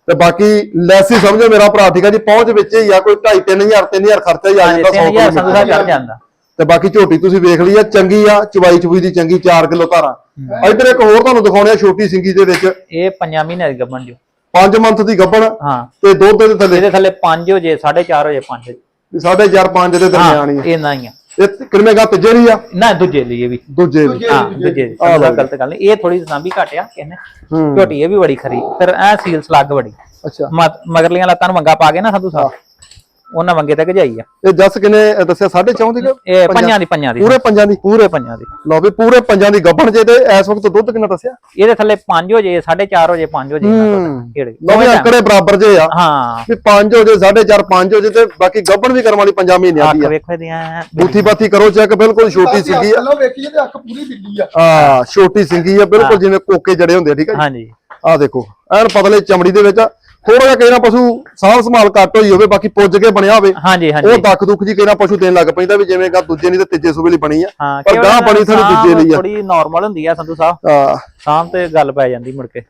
ਤੇ ਬਾਕੀ ਲੈਸ ਹੀ ਸਮਝੋ ਮੇਰਾ ਭਰਾ ਠੀਕ ਆ ਜੀ ਪਹੁੰਚ ਵਿੱਚ ਹੀ ਆ ਕੋਈ 2.5 3000 3000 ਖਰਚਾ ਹੀ ਆ ਜਾਂਦਾ 100 3000 ਸੰਧੂ ਸਾਹਿਬ ਕਿਲੋਮੀਟਰ ਚੜ ਜਾਂਦਾ। ਤੇ ਬਾਕੀ ਝੋਟੀ ਤੁਸੀਂ ਵੇਖ ਲਈ ਆ ਚੰਗੀ ਆ ਚਵਾਈ ਚਵੂਈ ਦੀ ਚੰਗੀ 4 ਕਿਲੋ ਧਾਰਾ। ਇੱਧਰ ਇੱਕ ਹੋਰ ਤੁਹਾਨੂੰ ਦਿਖਾਉਣੇ ਆ ਛੋਟੀ ਸਿੰਗੀ ਦੇ ਵਿੱਚ। ਇਹ ਪੰਜਾਂ ਮਹੀਨਿਆਂ ਦੀ ਗੱਭਣ ਜੋ। 5 ਮੰਥ ਦੀ ਗੱਭਣ ਹਾਂ। ਤੇ ਦੁੱਧ ਦੇ ਥੱਲੇ। ਇਹਦੇ ਥੱਲੇ 5 ਹੋ ਜੇ 4.5 ਹੋ ਜੇ 5 ਸਾਢੇ 4 5 ਦੇ ਦਰਮਿਆਨ ਹੀ ਆ। ਇੰਨਾ ਹੀ ਆ। ਇਹ ਕਿੰਨੇ ਗਾ ਤੀਜੇ ਲਈ ਆ? ਨਾ ਦੂਜੇ ਲਈ ਇਹ ਵੀ। ਦੂਜੇ ਦੂਜੇ ਹਾਂ ਦੂਜੇ ਦੀ ਆਹ ਗਲਤ ਗੱਲ ਨਹੀਂ ਇਹ ਥੋੜੀ ਸਾਂਭੀ ਘਟਿਆ ਕਿਹਨੇ ਹੂੰ। ਝੋਟੀ ਇਹ ਵੀ ਬੜੀ ਖਰੀ। ਫਿਰ ਐ ਸੀਲ ਸਲੱਗ ਬੜੀ। ਅੱਛਾ। ਮਗਰਲੀਆਂ ਲੱਤਾਂ ਨੂੰ ਵੰਗਾ ਪਾ ਕੇ ਨਾ ਸੰਧੂ ਸਾਹਿਬ। ਉਹਨਾਂ ਵੰਗੇ ਤੱਕ ਜਾਈ ਆ। ਇਹ ਜੱਸ ਕਿਨੇ ਦੱਸਿਆ 4.5 ਦੀ ਕਿ ਇਹ ਪੰਜਾਂ ਦੀ ਪੰਜਾਂ ਦੀ। ਪੂਰੇ ਪੰਜਾਂ ਦੀ? ਪੂਰੇ ਪੰਜਾਂ ਦੀ। ਲਓ ਵੀ ਪੂਰੇ ਪੰਜਾਂ ਦੀ ਗੱਭਣ ਜੇ ਤੇ ਇਸ ਵਕਤ ਦੁੱਧ ਕਿੰਨਾ ਦੱਸਿਆ? ਇਹਦੇ ਥੱਲੇ 5 ਹੋ ਜੇ 4.5 ਹੋ ਜੇ 5 ਹੋ ਜੇ ਹੂੰ। ਕਿਹੜੇ? ਲਓ ਵੀ ਅੰਕੜੇ ਬਰਾਬਰ ਜੇ ਆ। ਹਾਂ। ਵੀ 5 ਹੋ ਜੇ 4.5 5 ਹੋ ਜੇ ਤੇ ਬਾਕੀ ਗੱਭਣ ਵੀ ਕਰਮ ਵਾਲੀ ਪੰਜਾਂ ਮਹੀਨਿਆਂ ਦੀ ਆ। ਵੇਖੋ ਦੀਆਂ ਬੂਥੀ ਬਾਥੀ ਕਰੋ ਚੈੱਕ ਬਿਲਕੁਲ ਛੋਟੀ ਸਿੰਗੀ ਆ। ਲੋ ਵੇਖੀਏ ਤੇ ਅੱਖ ਪੂਰੀ ਬਿੱਲੀ ਆ। ਆ ਛੋਟੀ ਸਿੰਗੀ ਆ ਬਿਲਕੁਲ ਜਿਵੇਂ ਕੋਕੇ ਜੜੇ ਹੁੰਦੇ ਆ ਠੀਕ ਆ ਜੀ? ਹਾਂਜੀ। ਆ ਦੇਖੋ ਐਨ ਪਤਲੇ ਚਮੜੀ ਦੇ ਵਿੱਚ ਥੋੜਾ ਜਿਹਾ ਕਿਹਨਾਂ ਪਸ਼ੂ ਸਾਂਭ ਸੰਭਾਲ ਘੱਟ ਹੋਈ ਹੋਵੇ ਬਾਕੀ ਪੁੱਜ ਕੇ ਬਣਿਆ ਹੋਵੇ ਹਾਂਜੀ ਉਹ ਹਾਂਜੀ। ਦੱਕ ਦੁੱਖ ਜੀ ਕਿਹਨਾਂ ਪਸ਼ੂ ਦੇਣ ਲੱਗ ਪੈਂਦਾ ਵੀ ਜਿਵੇਂ ਗਾ ਦੂਜੇ ਨਹੀਂ ਤੇ ਤੀਜੇ ਸੂਬੇ ਲਈ ਬਣੀ ਆ। ਹਾਂ ਪਰ ਗਾਂ ਬਣੀ ਥੋੜੀ ਦੂਜੇ ਲਈ ਆ। ਥੋੜੀ ਨਾਰਮਲ ਹੁੰਦੀ ਆ ਸੰਧੂ ਸਾਹਿਬ। ਆ ਸ਼ਾਮ ਤੇ ਗੱਲ ਪੈ ਜਾਂਦੀ ਮੁੜ ਕੇ।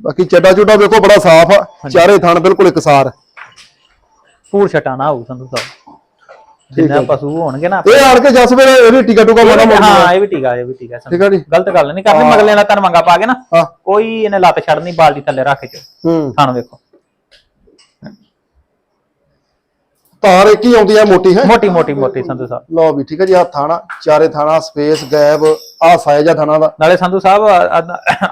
ਬਾਕੀ ਚੱਡਾ ਚੁੱਡਾ ਵੇਖੋ ਬੜਾ ਸਾਫ਼ ਆ ਚਾਰੇ ਥਣ ਬਿਲਕੁਲ ਇਕਸਾਰ ਪੂਰ ਛਟਾਣਾ ਹੋਊ ਸੰਧੂ ਸਾਹਿਬ। ਜਿੰਨਾ ਪਸ਼ੂ ਹੋਣਗੇ ਨਾ ਇਹ ਆਣ ਕੇ ਜਸ ਵੇਲੇ ਇਹਦੀ ਟਿਕਾ ਟੁਕਾ ਮਾਰਾ ਮੋੜ ਹਾਂ ਇਹ ਵੀ ਆ ਇਹ ਵੀ ਸੰਧੂ ਠੀਕ ਆ ਜੀ। ਗਲਤ ਗੱਲ ਨਹੀਂ ਕਰਨੀ ਮਗਲੇ ਨਾਲ ਤਨ ਮੰਗਾ ਪਾ ਕੇ ਨਾ ਹਾਂ। ਕੋਈ ਇਹਨੇ ਲੱਤ ਛੱਡਣੀ ਬਾਲਟੀ ਥੱਲੇ ਰੱਖ ਕੇ। ਹੂੰ। ਥਾਣ ਵੇਖੋ। ਤਾਰ ਇੱਕ ਹੀ ਆਉਂਦੀ ਆ ਮੋਟੀ ਹੈ? ਮੋਟੀ ਮੋਟੀ ਮੋਟੀ ਸੰਧੂ ਸਾਹਿਬ। ਲਓ ਵੀ ਠੀਕ ਹੈ ਜੀ ਆ ਥਾਣਾ ਚਾਰੇ ਥਾਣਾ ਸਪੇਸ ਗੈਪ ਆ ਸਾਈਜ਼ ਆ ਥਾਣਾ ਦਾ। ਨਾਲੇ ਸੰਧੂ ਸਾਹਿਬ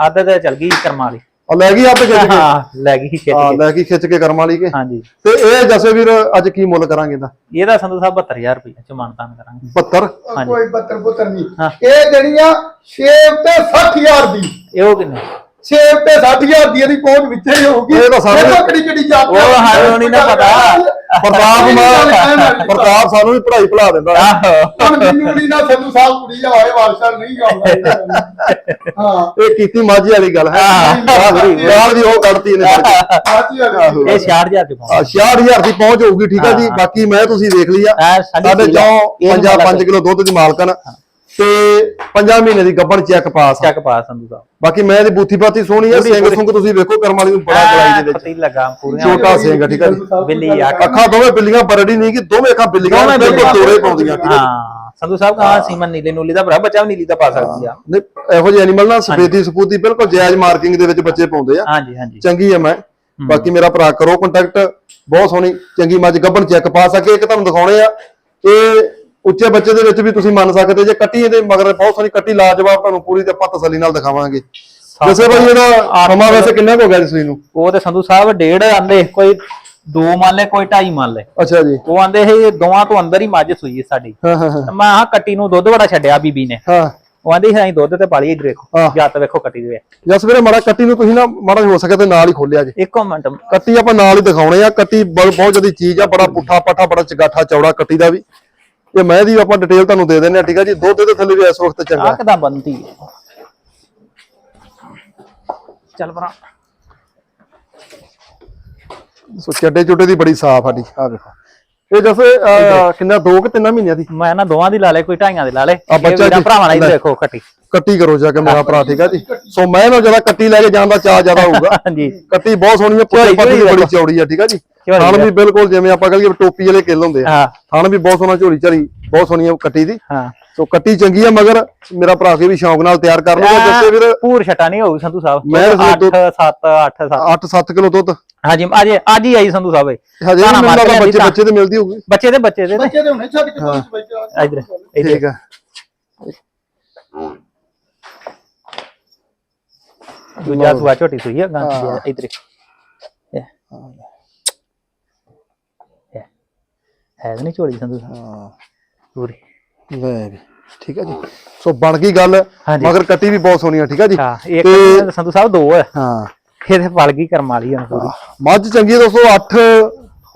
ਅੱਧ ਤੇ ਚਲ ਗਈ ਕਰਮਾਂ ਵਾਲੀ। ਆ ਲੈ ਗਈ ਆਪੇ ਖਿੱਚ ਕੇ? ਹਾਂ ਲੈ ਗਈ ਖਿੱਚ ਆ ਕੇ। ਲੈ ਗਈ ਖਿੱਚ ਕੇ ਕਰਮ ਵਾਲੀ ਕੇ? ਹਾਂਜੀ। ਤੇ ਇਹ ਜਸੇ ਵੀਰ ਅੱਜ ਕੀ ਮੁੱਲ ਕਰਾਂਗੇ ਦਾ ਇਹਦਾ ਸੰਧੂ ਸਾਹਿਬ 72000 ਰੁਪਏ ਚ ਮਾਨਤਾਨ ਕਰਾਂਗੇ। 72 ਉਹ ਕੋਈ 72 ਬੁੱਤਰ ਨਹੀਂ। ਹਾਂ। ਇਹ ਦੇਣੀ ਆ ਸ਼ੇਪ ਤੇ 60000 ਦੀ। ਇਹ ਕਿੰਨੇ? ਸ਼ੇਪ ਤੇ 60000 ਦੀ ਇਹਦੀ ਪਹੁੰਚ ਵਿੱਚ ਹੀ ਹੋਊਗੀ। ਇਹ ਤਾਂ ਸਾਨੂੰ- ਦੇਖੋ ਕਿਹੜੀ ਕਿਹੜੀ ਜਾਤ ਉਹ ਸਾਨੂੰ ਨਹੀਂ ਨਾ ਪਤਾ। ਪ੍ਰਤਾਪ ਮਾਰ ਪ੍ਰਤਾਪ ਸਾਨੂੰ ਵੀ ਪੜ੍ਹਾਈ ਭੁਲਾ ਦਿੰਦਾ। ਆਹੋ। ਹੁਣ ਮੈਨੂੰ ਨਹੀਂ ਨਾ ਸੰਧੂ ਸਾਹਿਬ ਕੁੜੀ ਆ ਹੋਏ ਵਾਰਸਾਂ ਨਹੀਂ ਆਉਂਦਾ। ਹਾਂ। ਇਹ ਕੀਤੀ ਮਾਝੀ ਵਾਲੀ ਗੱਲ ਹੈ। ਹਾਂ। ਗਾਲ ਦੀ ਉਹ ਕੱਢਤੀ ਇਹਨੇ ਆ ਗਈ ਇਹ 66000 ਚ ਆ 66000 ਦੀ ਪਹੁੰਚ ਹੋਊਗੀ ਠੀਕ ਹੈ ਜੀ। ਹਾਂ। ਬਾਕੀ ਮੈਂ ਤੁਸੀਂ ਵੇਖ ਲਈ ਆ। ਸਾਡੀ ਸਾਡੇ ਸੀਲ ਆ। ਚੋਂ ਇਹ ਨੀ 5 ਪਤਾ 5 ਕਿਲੋ ਦੁੱਧ ਦੀ ਮਾਲਕਨ ਤੇ 5 ਮਹੀਨੇ ਦੀ ਗੱਬਣ ਚੈੱਕ ਪਾਸ ਆ। ਚੱਕ ਪਾ ਸੰਧੂ ਸਾਹਿਬ ਬਾਕੀ ਮੈਂ ਇਹਦੀ ਬੂਥੀ ਬਾਤੀ ਸੋਹਣੀ ਆ ਸਿੰਘ। ਸੁੰਗ ਤੁਸੀਂ ਵੇਖੋ ਕਰਮ ਵਾਲੀ ਨੂੰ ਬੜਾ ਗਲਾਈ ਦੇ ਵਿੱਚ ਪਤੀ ਲੱਗਾ ਪੂਰੀਆਂ ਛੋਟਾ ਸਿੰਘ ਆ, ਠੀਕ ਹੈ ਜੀ। ਬਿੱਲੀ ਅੱਖ। ਅੱਖਾਂ ਦੋਵੇਂ ਬਿੱਲੀਆਂ ਬਰੜੀ ਨਹੀਂ ਕਿ ਦੋਵੇਂ ਅੱਖਾਂ ਬਿੱਲੀਆਂ ਦੋਵੇਂ ਬਿਲਕੁਲ ਬਿੱਲੀਆਂ। ਤੋੜੇ ਪਾਉਂਦੀਆਂ ਠੀਕ ਹੈ ਜੀ। ਹਾਂ ਸੰਧੂ ਸਾਹਿਬ ਕਹਾ ਸੀਮਨ ਨੀਲੇ ਨੂਲੀ ਦਾ ਭਰਾ ਬੱਚਾ ਵੀ ਨੀਲੀ ਦਾ ਪਾ ਸਕਦੀ ਆ ਨਹੀਂ ਇਹੋ ਜਿਹੇ ਐਨੀਮਲ ਨਾ ਸਫੇਦੀ ਸਪੂਤੀ ਬਿਲਕੁਲ ਜਾਇਜ਼ ਮਾਰਕਿੰਗ ਦੇ ਵਿੱਚ ਬੱਚੇ ਪਾਉਂਦੇ ਆ ਹਾਂਜੀ ਹਾਂਜੀ ਚੰਗੀ ਆ ਮੈਂ ਬਾਕੀ ਮੇਰਾ ਭਰਾ ਕਰੋ ਕੰਟੈਕਟ ਬਹੁਤ ਸੋਹਣੀ ਚੰਗੀ ਮੱਝ ਗੱਬਣ ਚੈੱਕ ਪਾ ਸਕੇ ਇੱਕ ਤੁਹਾਨੂੰ ਦਿਖਾਉਣੇ ਆ ਇਹ ਉੱਚੇ ਬੱਚੇ ਦੇ ਵਿੱਚ ਵੀ ਤੁਸੀਂ ਮੰਨ ਸਕਦੇ ਜੇ ਕੱਟੀ ਇਹਦੇ ਮਗਰ ਬਹੁਤ ਸੋਹਣੀ ਕੱਟੀ ਲਾਜਵਾਬ ਤੁਹਾਨੂੰ ਪੂਰੀ ਤੇ ਆਪਾਂ ਤਸੱਲੀ ਨਾਲ ਦਿਖਾਵਾਂਗੇ। ਵੈਸੇ ਭਾਈ ਇਹਦਾ ਸਮਾਂ ਵੈਸੇ ਕਿੰਨਾ ਹੋ ਗਿਆ ਜੀ ਸੂਈ ਨੂੰ? ਉਹ ਤੇ ਸੰਧੂ ਸਾਹਿਬ ਡੇਢ ਆਂਦੇ ਕੋਈ ਦੋ ਮੰਨ ਲੈ ਕੋਈ ਢਾਈ ਮੰਨ ਲੈ। ਅੱਛਾ ਜੀ। ਉਹ ਆਂਦੇ ਇਹ ਦੋਵਾਂ ਤੋਂ ਅੰਦਰ ਹੀ ਮੱਝ ਸੂਈ ਹੈ ਸਾਡੀ। ਹਾਂ ਹਾਂ ਮੈਂ ਆਹ ਕੱਟੀ ਨੂੰ ਦੁੱਧ ਬੜਾ ਛੱਡਿਆ ਬੀਬੀ ਨੇ। ਹਾਂ। ਉਹ ਆਂਦੀ ਹੈ ਅਸੀਂ ਦੁੱਧ ਤੇ ਪਾਲੀ ਇਧਰ ਵੇਖੋ ਹਾਂ। ਜਾਂ ਤਾਂ ਵੇਖੋ ਕੱਟੀ ਦੇ ਵਿੱਚ। ਜਸ ਵੀਰੇ ਮਾੜਾ ਕੱਟੀ ਨੂੰ ਤੁਸੀਂ ਨਾ ਮਾੜਾ ਹੋ ਸਕੇ ਤੇ ਨਾਲ ਹੀ ਖੋਲਿਆ ਜੀ। ਇੱਕੋ ਮਿੰਟ। ਕੱਟੀ ਆਪਾਂ ਨਾਲ ਹੀ ਦਿਖਾਉਣੇ ਆ ਕੱਟੀ ਬ- ਬਹੁਤ ਜ਼ਿਆਦਾ ਚੀਜ਼ ਆ ਬੜਾ ਪੁੱਠਾ ਪੱਠਾ ਬੜਾ ਚਗਾਠਾ ਚੌੜਾ ਕੱਟੀ ਦਾ ਵੀ। ਇਹ ਮੈਂ ਦੀ ਆਪਾਂ ਡਿਟੇਲ ਤੁਹਾਨੂੰ ਦੇ ਦਿੰਨੇ ਆ ਠੀਕ ਆ ਜੀ? ਦੁੱਧ ਦੇ ਥੱਲੇ ਵੀ ਇਸ ਵਕਤ ਚੰਗਾ। ਆਹ ਕਿਦਾਂ ਬੰਦੀ ਹੈ? ਚੱਲ ਭਰਾ। ਸੋ ਚੱਡੇ ਚੁੱਡੇ ਦੀ ਬੜੀ ਸਾਫ਼ ਆਡੀ ਆ ਵੇਖੋ ਇਹ ਜੈਸੇ ਕਿੰਨਾ ਦੋ ਕਿ ਤਿੰਨਾਂ ਮਹੀਨਿਆਂ ਦੀ? ਮੈਂ ਨਾ ਦੋਵਾਂ ਦੀ ਲਾ ਲੈ ਕੋਈ ਢਾਈਆਂ ਦੀ ਲਾ ਲੈ। ਆ ਬੱਚਾ ਜੀ, ਭਰਾਵਾਂ ਨਾਲ। ਹੀ ਦੇਖੋ ਕੱਟੀ। ਕੱਟੀ ਕਰੋ ਜਾ ਕੇ ਮੇਰਾ ਭਰਾ ਠੀਕ ਆ ਜੀ? ਸੋ ਮੈਂ ਨਾ ਜ਼ਿਆਦਾ ਕੱਟੀ ਲੈ ਕੇ ਜਾਣ ਦਾ ਚਾਹ ਜ਼ਿਆਦਾ ਹੋਊਗਾ। ਹਾਂਜੀ। ਕੱਟੀ ਬਹੁਤ ਸੋਹਣੀ ਝੋਲੀ ਪੱਤੀ ਝੋਲੀ ਬੜੀ। ਚੌੜੀ ਆ ਠੀਕ ਆ ਜੀ? ਥਣ ਆ। ਵੀ ਬਿਲਕੁਲ ਜਿਵੇਂ ਆਪਾਂ ਕਹੀਏ ਟੋਪੀ ਵਾਲੇ ਕਿੱਲ ਹੁੰਦੇ ਆ। ਹਾਂ। ਥਣ ਵੀ ਬਹੁਤ ਸੋਹਣਾ ਝੋਲੀ ਝਾਲੀ ਬਹੁਤ ਸੋਹਣੀ ਆ ਕੱਟੀ ਦੀ। ਹਾਂ। ਸੋ ਕੱਟੀ ਚੰਗੀ ਆ ਮਗਰ ਮੇਰਾ ਭਰਾ ਕੇ ਵੀ ਸ਼ੌਂਕ ਨਾਲ ਤਿਆਰ ਕਰ ਲੂਗਾ ਜੱਸੇ ਵੀਰ ਪੂਰ ਛਟਾ ਨਹੀਂ ਹੋਊ ਸੰਧੂ ਸਾਹਿਬ। ਮੈਂ ਤਾਂ 8 7 8 7 8-7 ਕਿਲੋ ਦੁੱਧ। ਹਾਂਜੀ ਅੱਜ ਅੱਜ ਹੀ ਆਈ ਸੰਧੂ ਸਾਹਿਬ ਇਹ। ਹਜੇ ਮੈਨੂੰ ਬੱਚੇ ਬੱਚੇ ਤੇ ਮਿਲਦੀ ਹੋਊਗੀ। ਬੱਚੇ ਦੇ ਬੱਚੇ ਦੇ। ਬੱਚੇ ਦੇ ਹੁਣੇ ਛੱਡ ਕੇ ਬੈਠਾ ਇਧਰ ਠੀਕ ਆ। ਦੂਜਾ ਸੁਆ ਛੋਟੀ ਸੂਈ ਹੈ। ਗਾਂ ਇਧਰ। ਹੈ। ਨਹੀਂ ਝੋਲੀ ਸੰਧੂ ਸਾਹਿਬ? ਹਾਂ। ਪੂਰੀ। ਲੈ ਵੀ ਠੀਕ ਹੈ ਜੀ। ਸੋ ਬਣ ਗਈ ਗੱਲ ਹਾਂਜੀ। ਮਗਰ ਕੱਟੀ ਵੀ ਬਹੁਤ ਸੋਹਣੀ ਆ ਠੀਕ ਹੈ ਜੀ? ਹਾਂ ਇੱਕ ਤੇ ਸੰਧੂ ਸਾਹਿਬ ਦੋ ਹੈ ਹਾਂ। ਇਹਦੇ ਪਲ ਗਈ ਕਰਮ ਵਾਲੀ ਹੁਣ ਪੂਰੀ। ਮੱਝ ਚੰਗੀ ਹੈ ਦੋਸਤੋ 8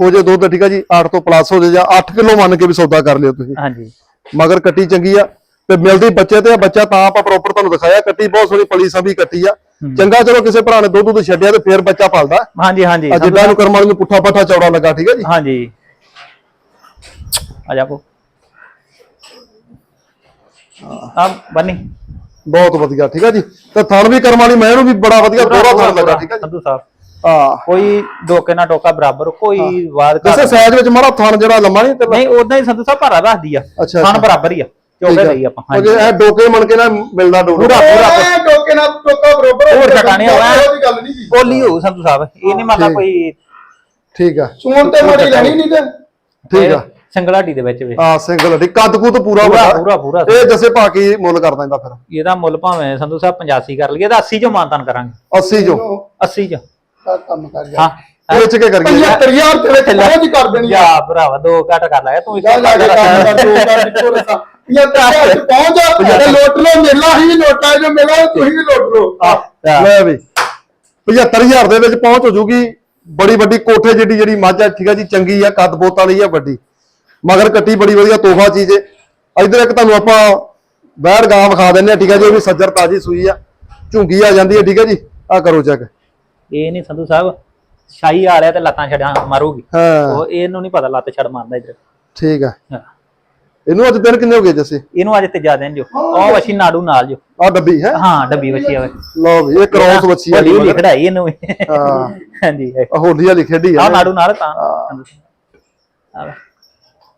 ਹੋ ਜੇ ਦੁੱਧ ਠੀਕ ਹੈ ਜੀ? 8 ਤੋਂ ਪਲੱਸ ਹੋ ਜੇ ਜਾਂ 8 ਕਿਲੋ ਮੰਨ ਕੇ ਵੀ ਸੌਦਾ ਕਰ ਲਿਓ ਤੁਸੀਂ। ਹਾਂਜੀ। ਮਗਰ ਕੱਟੀ ਚੰਗੀ ਆ ਤੇ ਮਿਲਦੀ ਬੱਚੇ ਤੇ ਆ। ਬੱਚਾ ਤਾਂ ਆਪਾਂ ਪ੍ਰੋਪਰ ਤੁਹਾਨੂੰ ਦਿਖਾਇਆ ਕੱਟੀ ਬਹੁਤ ਸੋਹਣੀ ਪਲੀ ਸੰਭੀ ਕੱਟੀ ਆ। ਚੰਗਾ ਚਲੋ ਕਿਸੇ ਭਰਾ ਨੇ ਦੁੱਧ ਦੁੱਧ ਛੱਡਿਆ ਤੇ ਫੇਰ ਬੱਚਾ ਪਲਦਾ। ਹਾਂਜੀ ਹਾਂਜੀ। ਜਿੱਦਾਂ ਨੂੰ ਕਰਮ ਨੂੰ ਪੁੱਠਾ ਪੱਠਾ ਚੌੜਾ ਲੱਗਾ ਠੀਕ ਹੈ ਜੀ? ਹਾਂਜੀ। ਆ ਜਾ ਕੋ ਆ ਬੰਨੀ। ਬਹੁਤ ਵਧੀਆ ਠੀਕ ਹੈ ਜੀ। ਤੇ ਥਣ ਵੀ ਕਰਮ ਵਾਲੀ ਮੈਂ ਨੂੰ ਵੀ ਬੜਾ ਵਧੀਆ ਦੋਹਰਾ ਥਣ ਲੱਗਾ ਠੀਕ ਹੈ ਜੀ। ਸੰਧੂ ਸਾਹਿਬ। ਹਾਂ। ਕੋਈ ਡੋਕੇ ਨਾ ਟੋਕਾ ਬਰਾਬਰ। ਕੋਈ ਵਾਦ ਕਿਸੇ ਸਾਈਜ਼ ਵਿੱਚ ਮਾੜਾ ਥਣ ਜਿਹੜਾ ਲੰਮਾ ਨਹੀਂ ਤੇ ਨਹੀਂ ਉਦਾਂ ਹੀ ਸੰਧੂ ਸਾਹਿਬ ਭਾਰਾ ਦੱਸਦੀ ਆ। ਅੱਛਾ। ਬਰਾਬਰ ਹੀ ਆ। ਚੋਕੇ ਲਈ ਆਪਾਂ ਅਗੇ ਇਹ ਡੋਕੇ ਮਣ ਕੇ ਨਾ ਮਿਲਦਾ ਡੋਰਾ। ਪੂਰਾ ਪੂਰਾ। ਇਹ ਟੋਕੇ ਨਾਲ ਟੋਕਾ ਬਰੋਬਰ ਹੋਰ ਛਟਾਣੇ ਹੋਇਆ। ਜਿਹੀ ਗੱਲ ਨਹੀਂ ਜੀ ਬੋਲੀ ਹੋਊ ਸੰਧੂ ਸਾਹਿਬ। ਇਹ ਨਹੀਂ ਮੰਨਦਾ। ਕੋਈ ਠੀਕ ਆ। ਸੂਣ ਤੇ ਮੋੜੀ ਲੈਣੀ ਨਹੀਂ ਤੇ। ਠੀਕ ਆ। ਸਿੰਗਲਾਟੀ ਦੇ ਵਿੱਚ ਵੀ। ਆ ਸਿੰਗਲ ਹੱਡੀ ਕੱਦ ਕੁੱਦ ਪੂਰਾ ਪੂਰਾ ਪੂਰਾ ਪੂਰਾ। ਇਹ ਜੱਸੇ ਪਾ ਕੇ ਮੁੱਲ ਕਰ ਦਿੰਦਾ ਫਿਰ। ਇਹਦਾ ਮੁੱਲ ਭਾਵੇਂ ਸੰਧੂ ਸਾਹਿਬ 85 ਕਰ ਲਈਏ ਤਾਂ 80 ਚੋਂ ਮਾਨਤਾਨ ਕਰਾਂਗੇ। 80 ਜੋ 80 ਚ। ਕੰਮ ਕਰ ਜਾ। ਹਾਂ ਵਿੱਚ ਕੇ ਕਰ ਗਈ। 75000 ਤੇ ਵਿੱਚ ਪਹੁੰਚ ਹੀ ਕਰ ਦੇਣੀ ਜਾ ਭਰਾਵਾ ਦੋ ਘੱਟ ਕਰ ਲਾਇਆ ਤੂੰ ਜਾ ਜਾ ਕੇ ਕੰਮ ਕਰ ਦੋ ਕਰ ਦਿੱਤੋ ਰਸਾ ਇਹ ਤਾਂ ਚ ਪਹੁੰਚ ਜਾ। ਲੁੱਟ ਲੋ ਮੇਲਾ ਹੀ ਲੋਟਾ ਜੋ ਮੇਲਾ ਤੁਸੀਂ ਵੀ ਲੁੱਟ ਲੋ ਲੈ ਵੀ। 75000 ਦੇ ਵਿੱਚ ਪਹੁੰਚ ਹੋ ਜੂਗੀ। ਬੜੀ ਵੱਡੀ ਕੋਠੇ ਜਿੱਡੀ ਜਿਹੜੀ ਮੱਝ ਆ ਠੀਕ ਆ ਜੀ ਚੰਗੀ ਆ ਕੱਦ ਬੋਤ ਵਾਲੀ ਆ ਵੱਡੀ। ਮਗਰ ਕੱਟੀ ਬੜੀ ਵਧੀਆ ਤੋਹਫਾ ਚੀਜ਼ ਏ। ਇਧਰ ਇੱਕ ਤੁਹਾਨੂੰ ਆਪਾਂ ਬੈੜ ਗਾਂ ਵਿਖਾ ਦਿੰਨੇ ਆ ਠੀਕ ਆ ਜੀ ਉਹ ਵੀ ਸੱਜਰ ਤਾਜੀ ਸੂਈ ਆ। ਝੁੰਗੀ ਆ ਜਾਂਦੀ ਹੈ ਠੀਕ ਆ ਜੀ ਆ ਕਰੋ ਚੈੱਕ ਇਹ ਨਹੀਂ ਸੰਧੂ ਸਾਹਿਬ ਸ਼ਾਹੀ ਆ ਰਿਹਾ ਤੇ ਲੱਤਾਂ ਛੜਾਂ ਮਾਰੂਗੀ। ਹਾਂ। ਉਹ ਇਹਨੂੰ ਨਹੀਂ ਪਤਾ ਲੱਤ ਛੜ ਮਾਰਦਾ ਇਧਰ। ਠੀਕ ਆ ਇਹਨੂੰ ਅੱਜ ਦਿਨ ਕਿੰਨੇ ਹੋ ਗਏ ਜੱਸੇ? ਇਹਨੂੰ ਅੱਜ ਤੇਜਾ ਦੇਣ ਜੋ। ਉਹ ਵਛੀ ਨਾੜੂ ਨਾਲ ਜੋ। ਆ ਡੱਬੀ ਹੈ? ਹਾਂ ਡੱਬੀ ਵਛੀ ਆਵੇ ਲਓ ਵੀ ਇਹ ਕ੍ਰੋਸ ਬੱਚੀ ਆ ਹੌਲੀ ਹੌਲੀ ਖੜਾਈ ਇਹਨੂੰ। ਹਾਂ। ਹਾਂਜੀ। ਆ ਹੋਲੀ ਵਾਲੀ ਖੇਡੀ ਆ। ਆ ਨਾੜੂ ਨਾਲ ਤਾਂ। ਆਵੇ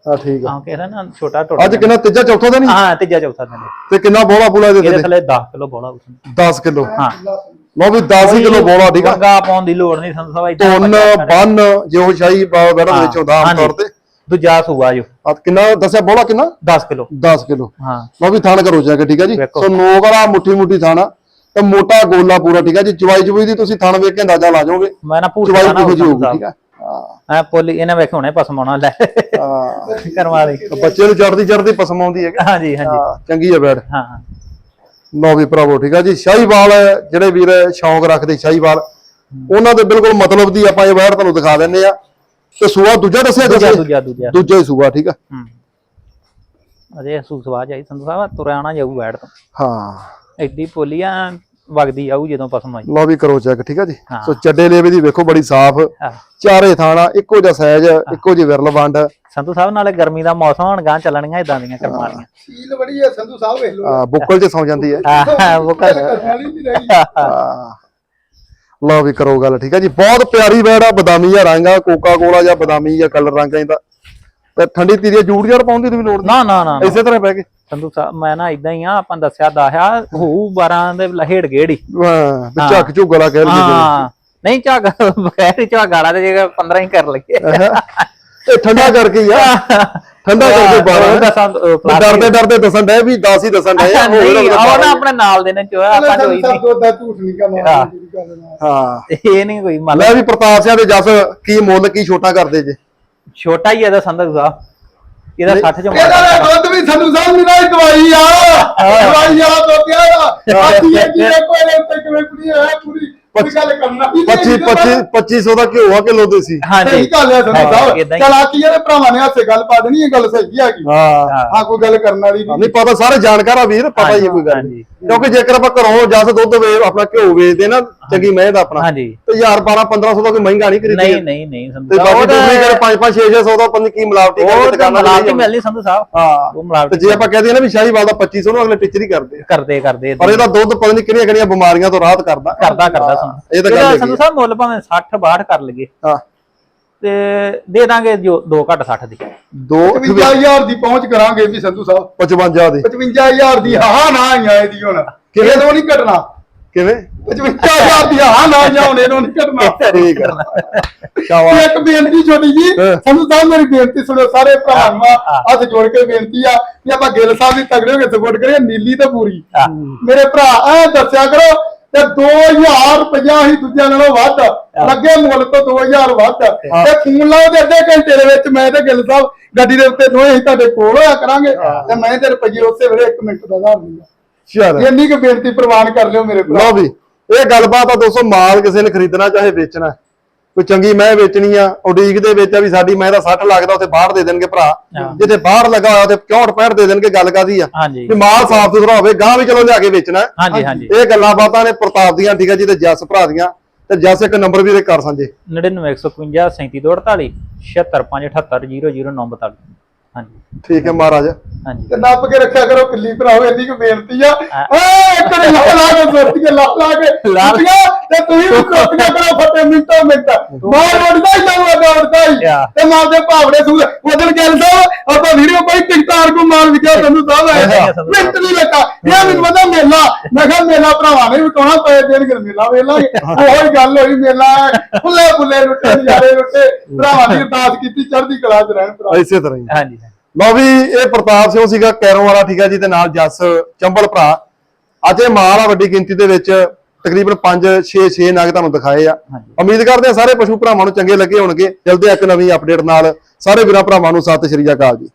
ਆ ਠੀਕ ਆ। ਹਾਂ ਕਹਿੰਦਾ ਨਾ ਛੋਟਾ ਟੋਟਾ ਅੱਜ ਕਿੰਨਾ ਤੀਜਾ ਚੌਥਾ ਦਿਨ ਹੀ? ਹਾਂ ਤੀਜਾ ਚੌਥਾ ਦਿਨ ਤੇ ਕਿੰਨਾ ਬੋਲਾ ਬੁਲਾ ਦੇ ਇਹਦੇ ਥੱਲੇ ਥੱਲੇ 10 ਕਿਲੋ ਬੋਲਾ ਉਸਨੂੰ 10 ਕਿਲੋ। ਹਾਂ। ਲਓ ਵੀ 10 ਹੀ ਕਿਲੋ ਬੋਲਾ ਠੀਕ ਆ। ਵਰਗਾ ਪਾਉਣ ਦੀ ਲੋੜ ਨਹੀਂ ਸੰਧੂ ਸਾਹਿਬ ਧੁੰਨ। ਬੰਨ ਜੋ ਸ਼ਾਹੀ ਬੈਠਾ ਵਿੱਚ ਹੁੰਦਾ ਆਮ। ਤੌਰ ਤੇ। ਦੂਜਾ ਸੂਆ ਜੋ। ਆ ਕਿੰਨਾ ਦੱਸਿਆ ਬੋਲਾ ਕਿੰਨਾ? 10 ਕਿਲੋ। 10 ਕਿਲੋ। ਹਾਂ। ਲਓ ਵੀ ਥਾਣ ਕਰੋ ਜਾ ਕੇ ਠੀਕ ਆ ਜੀ। ਸੋ ਨੋਕ ਵਾਲਾ ਮੁੱਠੀ ਮੁੱਠੀ ਥਾਣਾ ਤੇ ਮੋਟਾ ਗੋਲਾ ਪੂਰਾ ਠੀਕ ਆ ਜੀ। ਚਵਾਈ ਚਵਾਈ ਦੀ ਤੁਸੀਂ ਥਾਣ ਵੇਖ ਕੇ ਅੰਦਾਜ਼ਾ ਲਾ ਜਾਓਗੇ। ਮੈਂ ਨਾ ਭੂਤ ਚਵਾਈ ਕਿਹੋ ਹੋਊਗੀ ਹੋਊਗਾ ਠੀਕ ਆ। ਆ ਪੋਲੀ ਇਹਨੇ ਵੇਖ ਹੁਣੇ ਪਸਮਾਉਣਾ ਲੈ। ਹਾਂ। ਕਰਵਾ ਲਈ ਤੇ ਬੱਚੇ ਨੂੰ ਚੜਦੀ ਚੜਦੀ ਪਸਮ ਆਉਂਦੀ ਹੈ ਹਾਂਜੀ ਹਾਂਜੀ। ਹਾਂ ਚੰਗੀ ਆ ਬੈੜ ਹਾਂ। ਲਓ ਵੀ ਭਰਾਵੋ ਠੀਕ ਆ ਜੀ। ਸ਼ਾਹੀਵਾਲ ਜਿਹੜੇ ਵੀਰ ਸ਼ੌਂਕ ਰੱਖਦੇ ਸ਼ਾਹੀਵਾਲ ਉਹਨਾਂ ਦੇ ਬਿਲਕੁਲ ਮਤਲਬ ਦੀ ਆਪਾਂ ਇਹ ਬੈੜ ਤੁਹਾਨੂੰ ਦਿਖਾ ਦਿੰਨੇ ਆ। ਤੇ ਸੂਆ ਦੂਜਾ ਦੱਸਿਆ ਦੂਜਾ ਦੂਜਾ ਦੂਜਾ। ਦੂਜਾ ਹੀ ਸੂਆ ਠੀਕ ਆ? ਹੂੰ। ਅਜੇ ਸੂ ਸਵਾਜ ਆਈ ਸੰਧੂ ਸਾਹਿਬ ਤੁਰਿਆਣਾ ਜਾਊ ਬੈਠ ਤੋਂ। ਹਾਂ। ਐਡੀ ਪੋਲੀਆਂ ਵਗਦੀ ਆਊ ਜਦੋਂ ਪਸਮ ਆਈ। ਲਓ ਵੀ ਕਰੋ ਚੈੱਕ ਠੀਕ ਆ ਜੀ? ਹਾਂ। ਸੋ ਚੱਡੇ ਲੇਵੇ ਦੀ ਵੇਖੋ ਬੜੀ ਸਾਫ਼। ਆਹ, ਚਾਰੇ ਥਾਣਾ ਇੱਕੋ ਜਿਹਾ ਸਾਈਜ਼ ਇੱਕੋ ਜਿਹੀ ਵਿਰਲ ਵੰਡ। ਸੰਧੂ ਸਾਹਿਬ ਨਾਲੇ ਗਰਮੀ ਦਾ ਮੌਸਮ ਹੁਣ ਗਾਂ ਚੱਲਣੀਆਂ ਇਦਾਂ ਦੀਆਂ ਕਰਮਾਲੀਆਂ ਸੀਲ ਬੜੀ ਹੈ ਸੰਧੂ ਸਾਹਿਬ ਵੇਖ ਲੋ ਆ, ਬੁੱਕਲ 'ਚ ਸੌ ਜਾਂਦੀ ਹੈ। ਆਹ ਉਹ ਕਰ ਨਹੀਂ ਰਹੀ। ਲਓ ਵੀ ਕਰੋ ਗੱਲ ਠੀਕ ਆ ਜੀ? ਬਹੁਤ ਪਿਆਰੀ ਬੈੜ ਆ ਬਦਾਮੀ ਜਿਹਾ ਰੰਗ ਆ ਕੋਕਾ ਕੋਲਾ ਜਾਂ ਬਦਾਮੀ ਜਾਂ ਕਲਰ ਰੰਗ ਇਹਦਾ। ਤੇ ਠੰਡੀ ਤੀਰੀ ਜੂੜ ਜੜ ਪਾਉਣ ਦੀ ਵੀ ਲੋੜ ਨਹੀਂ। ਨਾ ਨਾ। ਇਸੇ ਤਰ੍ਹਾਂ ਬਹਿ ਕੇ। ਸੰਧੂ ਸਾਹਿਬ ਮੈਂ ਨਾ ਇਦਾਂ ਹੀ ਆ ਆਪਾਂ ਦੱਸਿਆ ਦਾਹਿਆ ਹੋਊ 12 ਦੇ ਲਹੇੜ ਗੇੜੀ ਹਾਂ ਤੇ ਝੱਕ ਝੁਗਲਾ ਕਹਿ ਲਈਏ ਹਾਂ। ਨਹੀਂ ਝਾਗ ਬਗੈਰ ਝਾਗ ਵਾਲਾ ਤੇ ਜੇ 15 ਹੀ ਕਰ ਲਈਏ। ਇਹ ਠੰਡਾ ਕਰਕੇ ਆ। ਠੰਡਾ ਕਰਕੇ ਉਹ ਬਾਰਾ ਦੱਸਾਂ ਅਹ, ਪਲਾਸਟਿਕ- ਡਰਦੇ ਡਰਦੇ ਦੱਸਣ ਡਏ ਵੀ 10 ਹੀ ਦੱਸਣ ਨਹੀਂ ਨਾ ਉਹ ਨਾ ਆਪਣੇ ਨਾਲ ਦੇ ਨੇ ਚੋਇਆ ਆਪਾਂ ਕੋਈ ਸਾਹਿਬ ਦੁੱਧ ਦਾ ਝੂਠ ਨਹੀਂ ਕਾ ਹਾਂ। ਨਹੀਂ ਇਹ ਨਹੀਂ ਕੋਈ ਮੰਨ ਲੈ ਵੀ ਪ੍ਰਤਾਪ ਸਿੰਘ ਦੇ ਜਸ ਕੀ ਮੁੱਲ ਕੀ ਛੋਟਾ ਕਰਦੇ ਜੇ। ਛੋਟਾ ਹੀ ਇਹਦਾ ਸੰਧੂ ਸਾਹਿਬ ਇਹਦਾ 60 ਚ ਇਹਦਾ ਮਾਰ ਦਾ ਦੁੱਧ ਵੀ ਸੰਧੂ ਸਾਹਿਬ ਮੇਰਾ ਹੀ ਦਵਾਈ ਆ। ਦਵਾਈ ਆ ਦੁੱਧ ਆ। ਆਦੀ ਹੈ ਜੀ ਕੋਈ ਨੇ ਉੱਤੇ ਕਿਵੇਂ ਕੁੜੀ ਹੈ ਪੂਰੀ ਕੋਈ ਗੱਲ ਕਰਨਾ ਹੀ 25 25 2500 ਦਾ ਘਿਓ ਆ ਕਿਲੋ ਦੇ ਸੀ? ਹਾਂਜੀ। ਸਹੀ ਗੱਲ ਹੈ ਸੰਧੂ ਸਾਹਿਬ। ਚਲ ਆ ਕੀ ਇਹਦੇ ਭਰਾਵਾਂ ਨੇ ਹੱਥੇ ਗੱਲ ਪਾ ਦੇਣੀ ਇਹ ਗੱਲ ਸਹੀ ਹੈਗੀ ਹਾਂ। ਹਾਂ। ਕੋਈ ਗੱਲ ਕਰਨ ਵਾਲੀ ਨਹੀਂ ਨਹੀਂ। ਪਤਾ ਸਾਰੇ ਜਾਣਕਾਰ ਆ ਵੀਰ ਪਤਾ ਹੀ ਕੋਈ ਗੱਲ। ਨਹੀਂ। ਕਿਉਂਕਿ ਜੇਕਰ ਆਪਾਂ ਘਰੋਂ ਜਸ ਦੁੱਧ ਵੇ ਆਪਣਾ ਘਿਓ ਵੇਚਦੇ ਨਾ ਚੰਗੀ ਮਹਿ ਦਾ ਆਪਣਾ। ਹਾਂਜੀ। ਤੇ 1000 12 1500 ਦਾ ਕੋਈ ਮਹਿੰਗਾ ਨਹੀਂ ਖਰੀਦੀ ਨਹੀਂ ਨਹੀਂ ਨਹੀਂ ਤੇ ਸੰਧੂ ਬਾਕੀ ਸਾਹਿਬ ਤੁਸੀਂ ਕਿਹੜੇ 5 5 6 600 ਦਾ ਨੀ ਕੀ ਮਿਲਾਵਟੀ ਕਰਕੇ ਤਾਂ ਦੁਕਾਨਾਂ ਮਿਲਾਵਟੀ ਤੇ ਮਿਲਣੀ ਸੰਧੂ ਸਾਹਿਬ। ਹਾਂ। ਉਹ ਮਿਲਾਵਟੀ ਤੇ ਜੇ ਆਪਾਂ ਕਹਦੇ ਨਾ ਵੀ ਸ਼ਾਹੀਵਾਲ ਦਾ 2500 ਨੂੰ ਅਗਲੇ ਟੀਚਰ ਹੀ ਕਰਦੇ ਕਰਦੇ ਕਰਦੇ। ਪਰ ਇਹਦਾ ਦੁੱਧ ਪਤਾ ਨਹੀਂ ਕਿਹੜੀਆਂ ਕਿਹੜੀਆਂ ਬਿਮਾਰੀਆਂ ਤੋਂ ਰਾਹਤ ਕਰਦਾ। ਕਰਦਾ ਕਰਦਾ ਇਹ ਤਾਂ ਗੱਲ ਸੰਧੂ ਸਾਹਿਬ ਮੁੱਲ ਭਾਵੇਂ 60 62 ਕਰ ਲਈਏ। ਹਾਂ। ਤੇ ਦੇ ਦਾਂਗੇ ਜੋ 2 ਘੱਟ 60 ਦੀ। ਦੋ 55000 ਦੀ ਪਹੁੰਚ ਕਰਾਂਗੇ ਵੀ ਸੰਧੂ ਸਾਹਿਬ। 55 ਦੀ। 55000 ਦੀ ਹਾਂ ਨਾ ਆਈਆਂ ਇਹਦੀ ਹੁਣ। ਕਿਵੇਂ? ਤੋਂ ਨਹੀਂ ਕੱਟਣਾ ਕਿਵੇਂ? 55000 ਦੀ ਹਾਂ ਨਾ ਆਈਆਂ ਹੁਣ ਇਹਨੂੰ ਨਹੀਂ ਕੱਟਣਾ ਠੀਕ ਆ। ਸ਼ਾਵਾ ਇੱਕ ਬੇਨਤੀ ਛੋਟੀ ਜੀ ਹਾਂ। ਸੰਧੂ ਸਾਹਿਬ ਮੇਰੀ ਬੇਨਤੀ ਸੁਣੋ ਸਾਰੇ ਭਰਾਵਾਂ ਨੂੰ ਹੱਥ ਜੋੜ ਕੇ ਬੇਨਤੀ ਆ ਕਿ ਆਪਾਂ ਗਿੱਲ ਸਾਹਿਬ ਦੀ ਤਗੜੇ ਹੋ ਕੇ ਸਪੋਰਟ ਕਰੀਏ ਨੀਲੀ ਤੇ ਪੂਰੀ। ਹਾਂ। ਮੇਰੇ ਭਰਾ ਐ ਦੱਸਿਆ ਕਰੋ ਤੇ 2000 ਰੁਪਇਆ ਹੀ ਦੂਜਿਆਂ ਨਾਲੋਂ ਵੱਧ। ਲੱਗੇ ਮੁੱਲ ਤੋਂ 2000 ਵੱਧ। ਤੇ ਫੋਨ ਲਾਓ ਤੇ ਅੱਧੇ ਘੰਟੇ ਦੇ ਵਿੱਚ ਮੈਂ ਤੇ ਗਿੱਲ ਸਾਹਿਬ ਗੱਡੀ ਦੇ ਉੱਤੇ ਦੋਵੇਂ ਅਸੀਂ ਤੁਹਾਡੇ ਕੋਲ ਹੋਇਆ ਕਰਾਂਗੇ। ਤੇ ਮੈਂ ਤੇ ਰੁਪਈਏ ਉਸੇ ਵੇਲੇ 1 ਮਿੰਟ ਦਾ ਹਿਸਾਬ ਲਈਆ ਚਲ। ਇੰਨੀ ਕੁ ਬੇਨਤੀ ਪ੍ਰਵਾਨ ਕਰ ਲਿਓ ਮੇਰੇ ਭਰਾ। ਲਓ ਵੀ ਇਹ ਗੱਲਬਾਤ ਆ ਦੋਸਤੋ ਮਾਲ ਕਿਸੇ ਨੇ ਖਰੀਦਣਾ ਚਾਹੇ ਵੇਚਣਾ। ਕੋਈ ਚੰਗੀ ਮੈਂ ਵੇਚਣੀ ਆ ਉਡੀਕ ਦੇ ਵਿੱਚ ਆ ਵੀ ਸਾਡੀ ਮੈਂ ਦਾ 60 ਲੱਗਦਾ ਉੱਥੇ ਬਾਹਰ ਦੇ ਦੇਣਗੇ ਭਰਾ। ਜਿੱਥੇ ਬਾਹਰ ਲੱਗਾ ਹੋਇਆ ਤੇ 64 65 ਦੇ ਦੇਣਗੇ ਗੱਲ ਕਾਦੀ ਆ? ਵੀ ਮਾਲ ਸਾਫ਼ ਸੁਥਰਾ ਹੋਵੇ ਗਾਂ ਵੀ ਚਲੋ ਲਿਆ ਕੇ ਵੇਚਣਾ। ਇਹ ਗੱਲਾਂ ਬਾਤਾਂ ਨੇ ਪ੍ਰਤਾਪ ਦੀਆਂ ਠੀਕ ਹੈ ਜੀ ਤੇ ਜੱਸ ਭਰਾ ਦੀਆਂ। ਤੇ ਜੱਸ ਇੱਕ ਨੰਬਰ ਵੀ ਦੇ ਕਰ ਸਾਂਝੇ 99151 3748 76578 ਹਾਂਜੀ। ਠੀਕ ਹੈ ਮਹਾਰਾਜ। ਤੇ ਨੱਪ ਕੇ ਰੱਖਿਆ ਕਰੋ ਕਿੱਲੀ ਭਰਾਓ ਇੰਨੀ ਕੁ ਬੇਨਤੀ ਆ। ਹਾਂ। ਏ ਇੱਕ ਨੇ ਲਾ ਲਾ ਕੇ ਸੁੱਟੀਆਂ ਲਾ ਲਾ ਕੇ ਸੁੱਟੀਆਂ ਤੇ ਤੁਸੀਂ ਵੀ ਸੁੱਟੀਆਂ ਕਰੋ ਫਟੇ ਮਿੰਟੋ ਮਿੰਟ। ਮਾਰ ਉੱਡਦਾ ਹੀ ਜਾਊਗਾ ਉੱਡਦਾ ਹੀ। ਤੇ ਮਾਰ ਦੇ ਭਾਵੜੇ ਸੂ ਉਧਰ ਗੱਲ ਸਾਹਿਬ ਆਪਾਂ ਵੀਡੀਓ ਪਾਈ ਟਿਕਟਾਰ ਕੋ ਮਾਰ ਵਿਕਿਆ ਤੁਹਾਨੂੰ ਸਾਹਿਬ ਹਾਂ। ਆਇਆ ਮਿੰਟ ਨਹੀਂ ਲੱਗਾ। ਇਹ ਮੈਨੂੰ ਪਤਾ ਮੇਲਾ। ਮੈਂ ਕਿਹਾ ਮੇਲਾ ਭਰਾਵਾਂ ਨੇ ਵੀ ਕਹਣਾ ਪਏ ਦੇਣ ਕੇ ਮੇਲਾ ਵੇਲਾ ਉਹੀ ਗੱਲ ਹੋਈ ਮੇਲਾ। ਫੁੱਲੇ ਫੁੱਲੇ ਲੁੱਟੇ ਨਜ਼ਾਰੇ ਲੁੱਟੇ ਭਰਾਵਾਂ ਦੀ ਅਰਦਾਸ ਕੀਤੀ ਚੜ੍ਹਦੀ ਕਲਾ ਚ ਰਹਿਣ ਭਰਾ ਇਸੇ ਤਰ੍ਹਾਂ ਹੀ। ਹਾਂਜੀ। ਲਓ ਵੀ ਇਹ ਪ੍ਰਤਾਪ ਸਿੰਘ ਸੀਗਾ ਕੈਰੋਂ ਵਾਲਾ ਠੀਕ ਹੈ ਜੀ ਤੇ ਨਾਲ ਜੱਸ ਚੰਬਲ ਭਰਾ। ਅੱਜ ਇਹ ਮਾਲ ਆ ਵੱਡੀ ਗਿਣਤੀ ਦੇ ਵਿੱਚ ਤਕਰੀਬਨ 5 6 6 ਨਗ ਤੁਹਾਨੂੰ ਦਿਖਾਏ ਆ। ਉਮੀਦ ਕਰਦੇ ਆ ਸਾਰੇ ਪਸ਼ੂ ਭਰਾਵਾਂ ਨੂੰ ਚੰਗੇ ਲੱਗੇ ਹੋਣਗੇ। ਜਲਦੀ ਇੱਕ ਨਵੀਂ ਅਪਡੇਟ ਨਾਲ ਸਾਰੇ ਵੀਰਾਂ ਭਰਾਵਾਂ ਨੂੰ ਸਤਿ ਸ਼੍ਰੀ ਅਕਾਲ ਜੀ।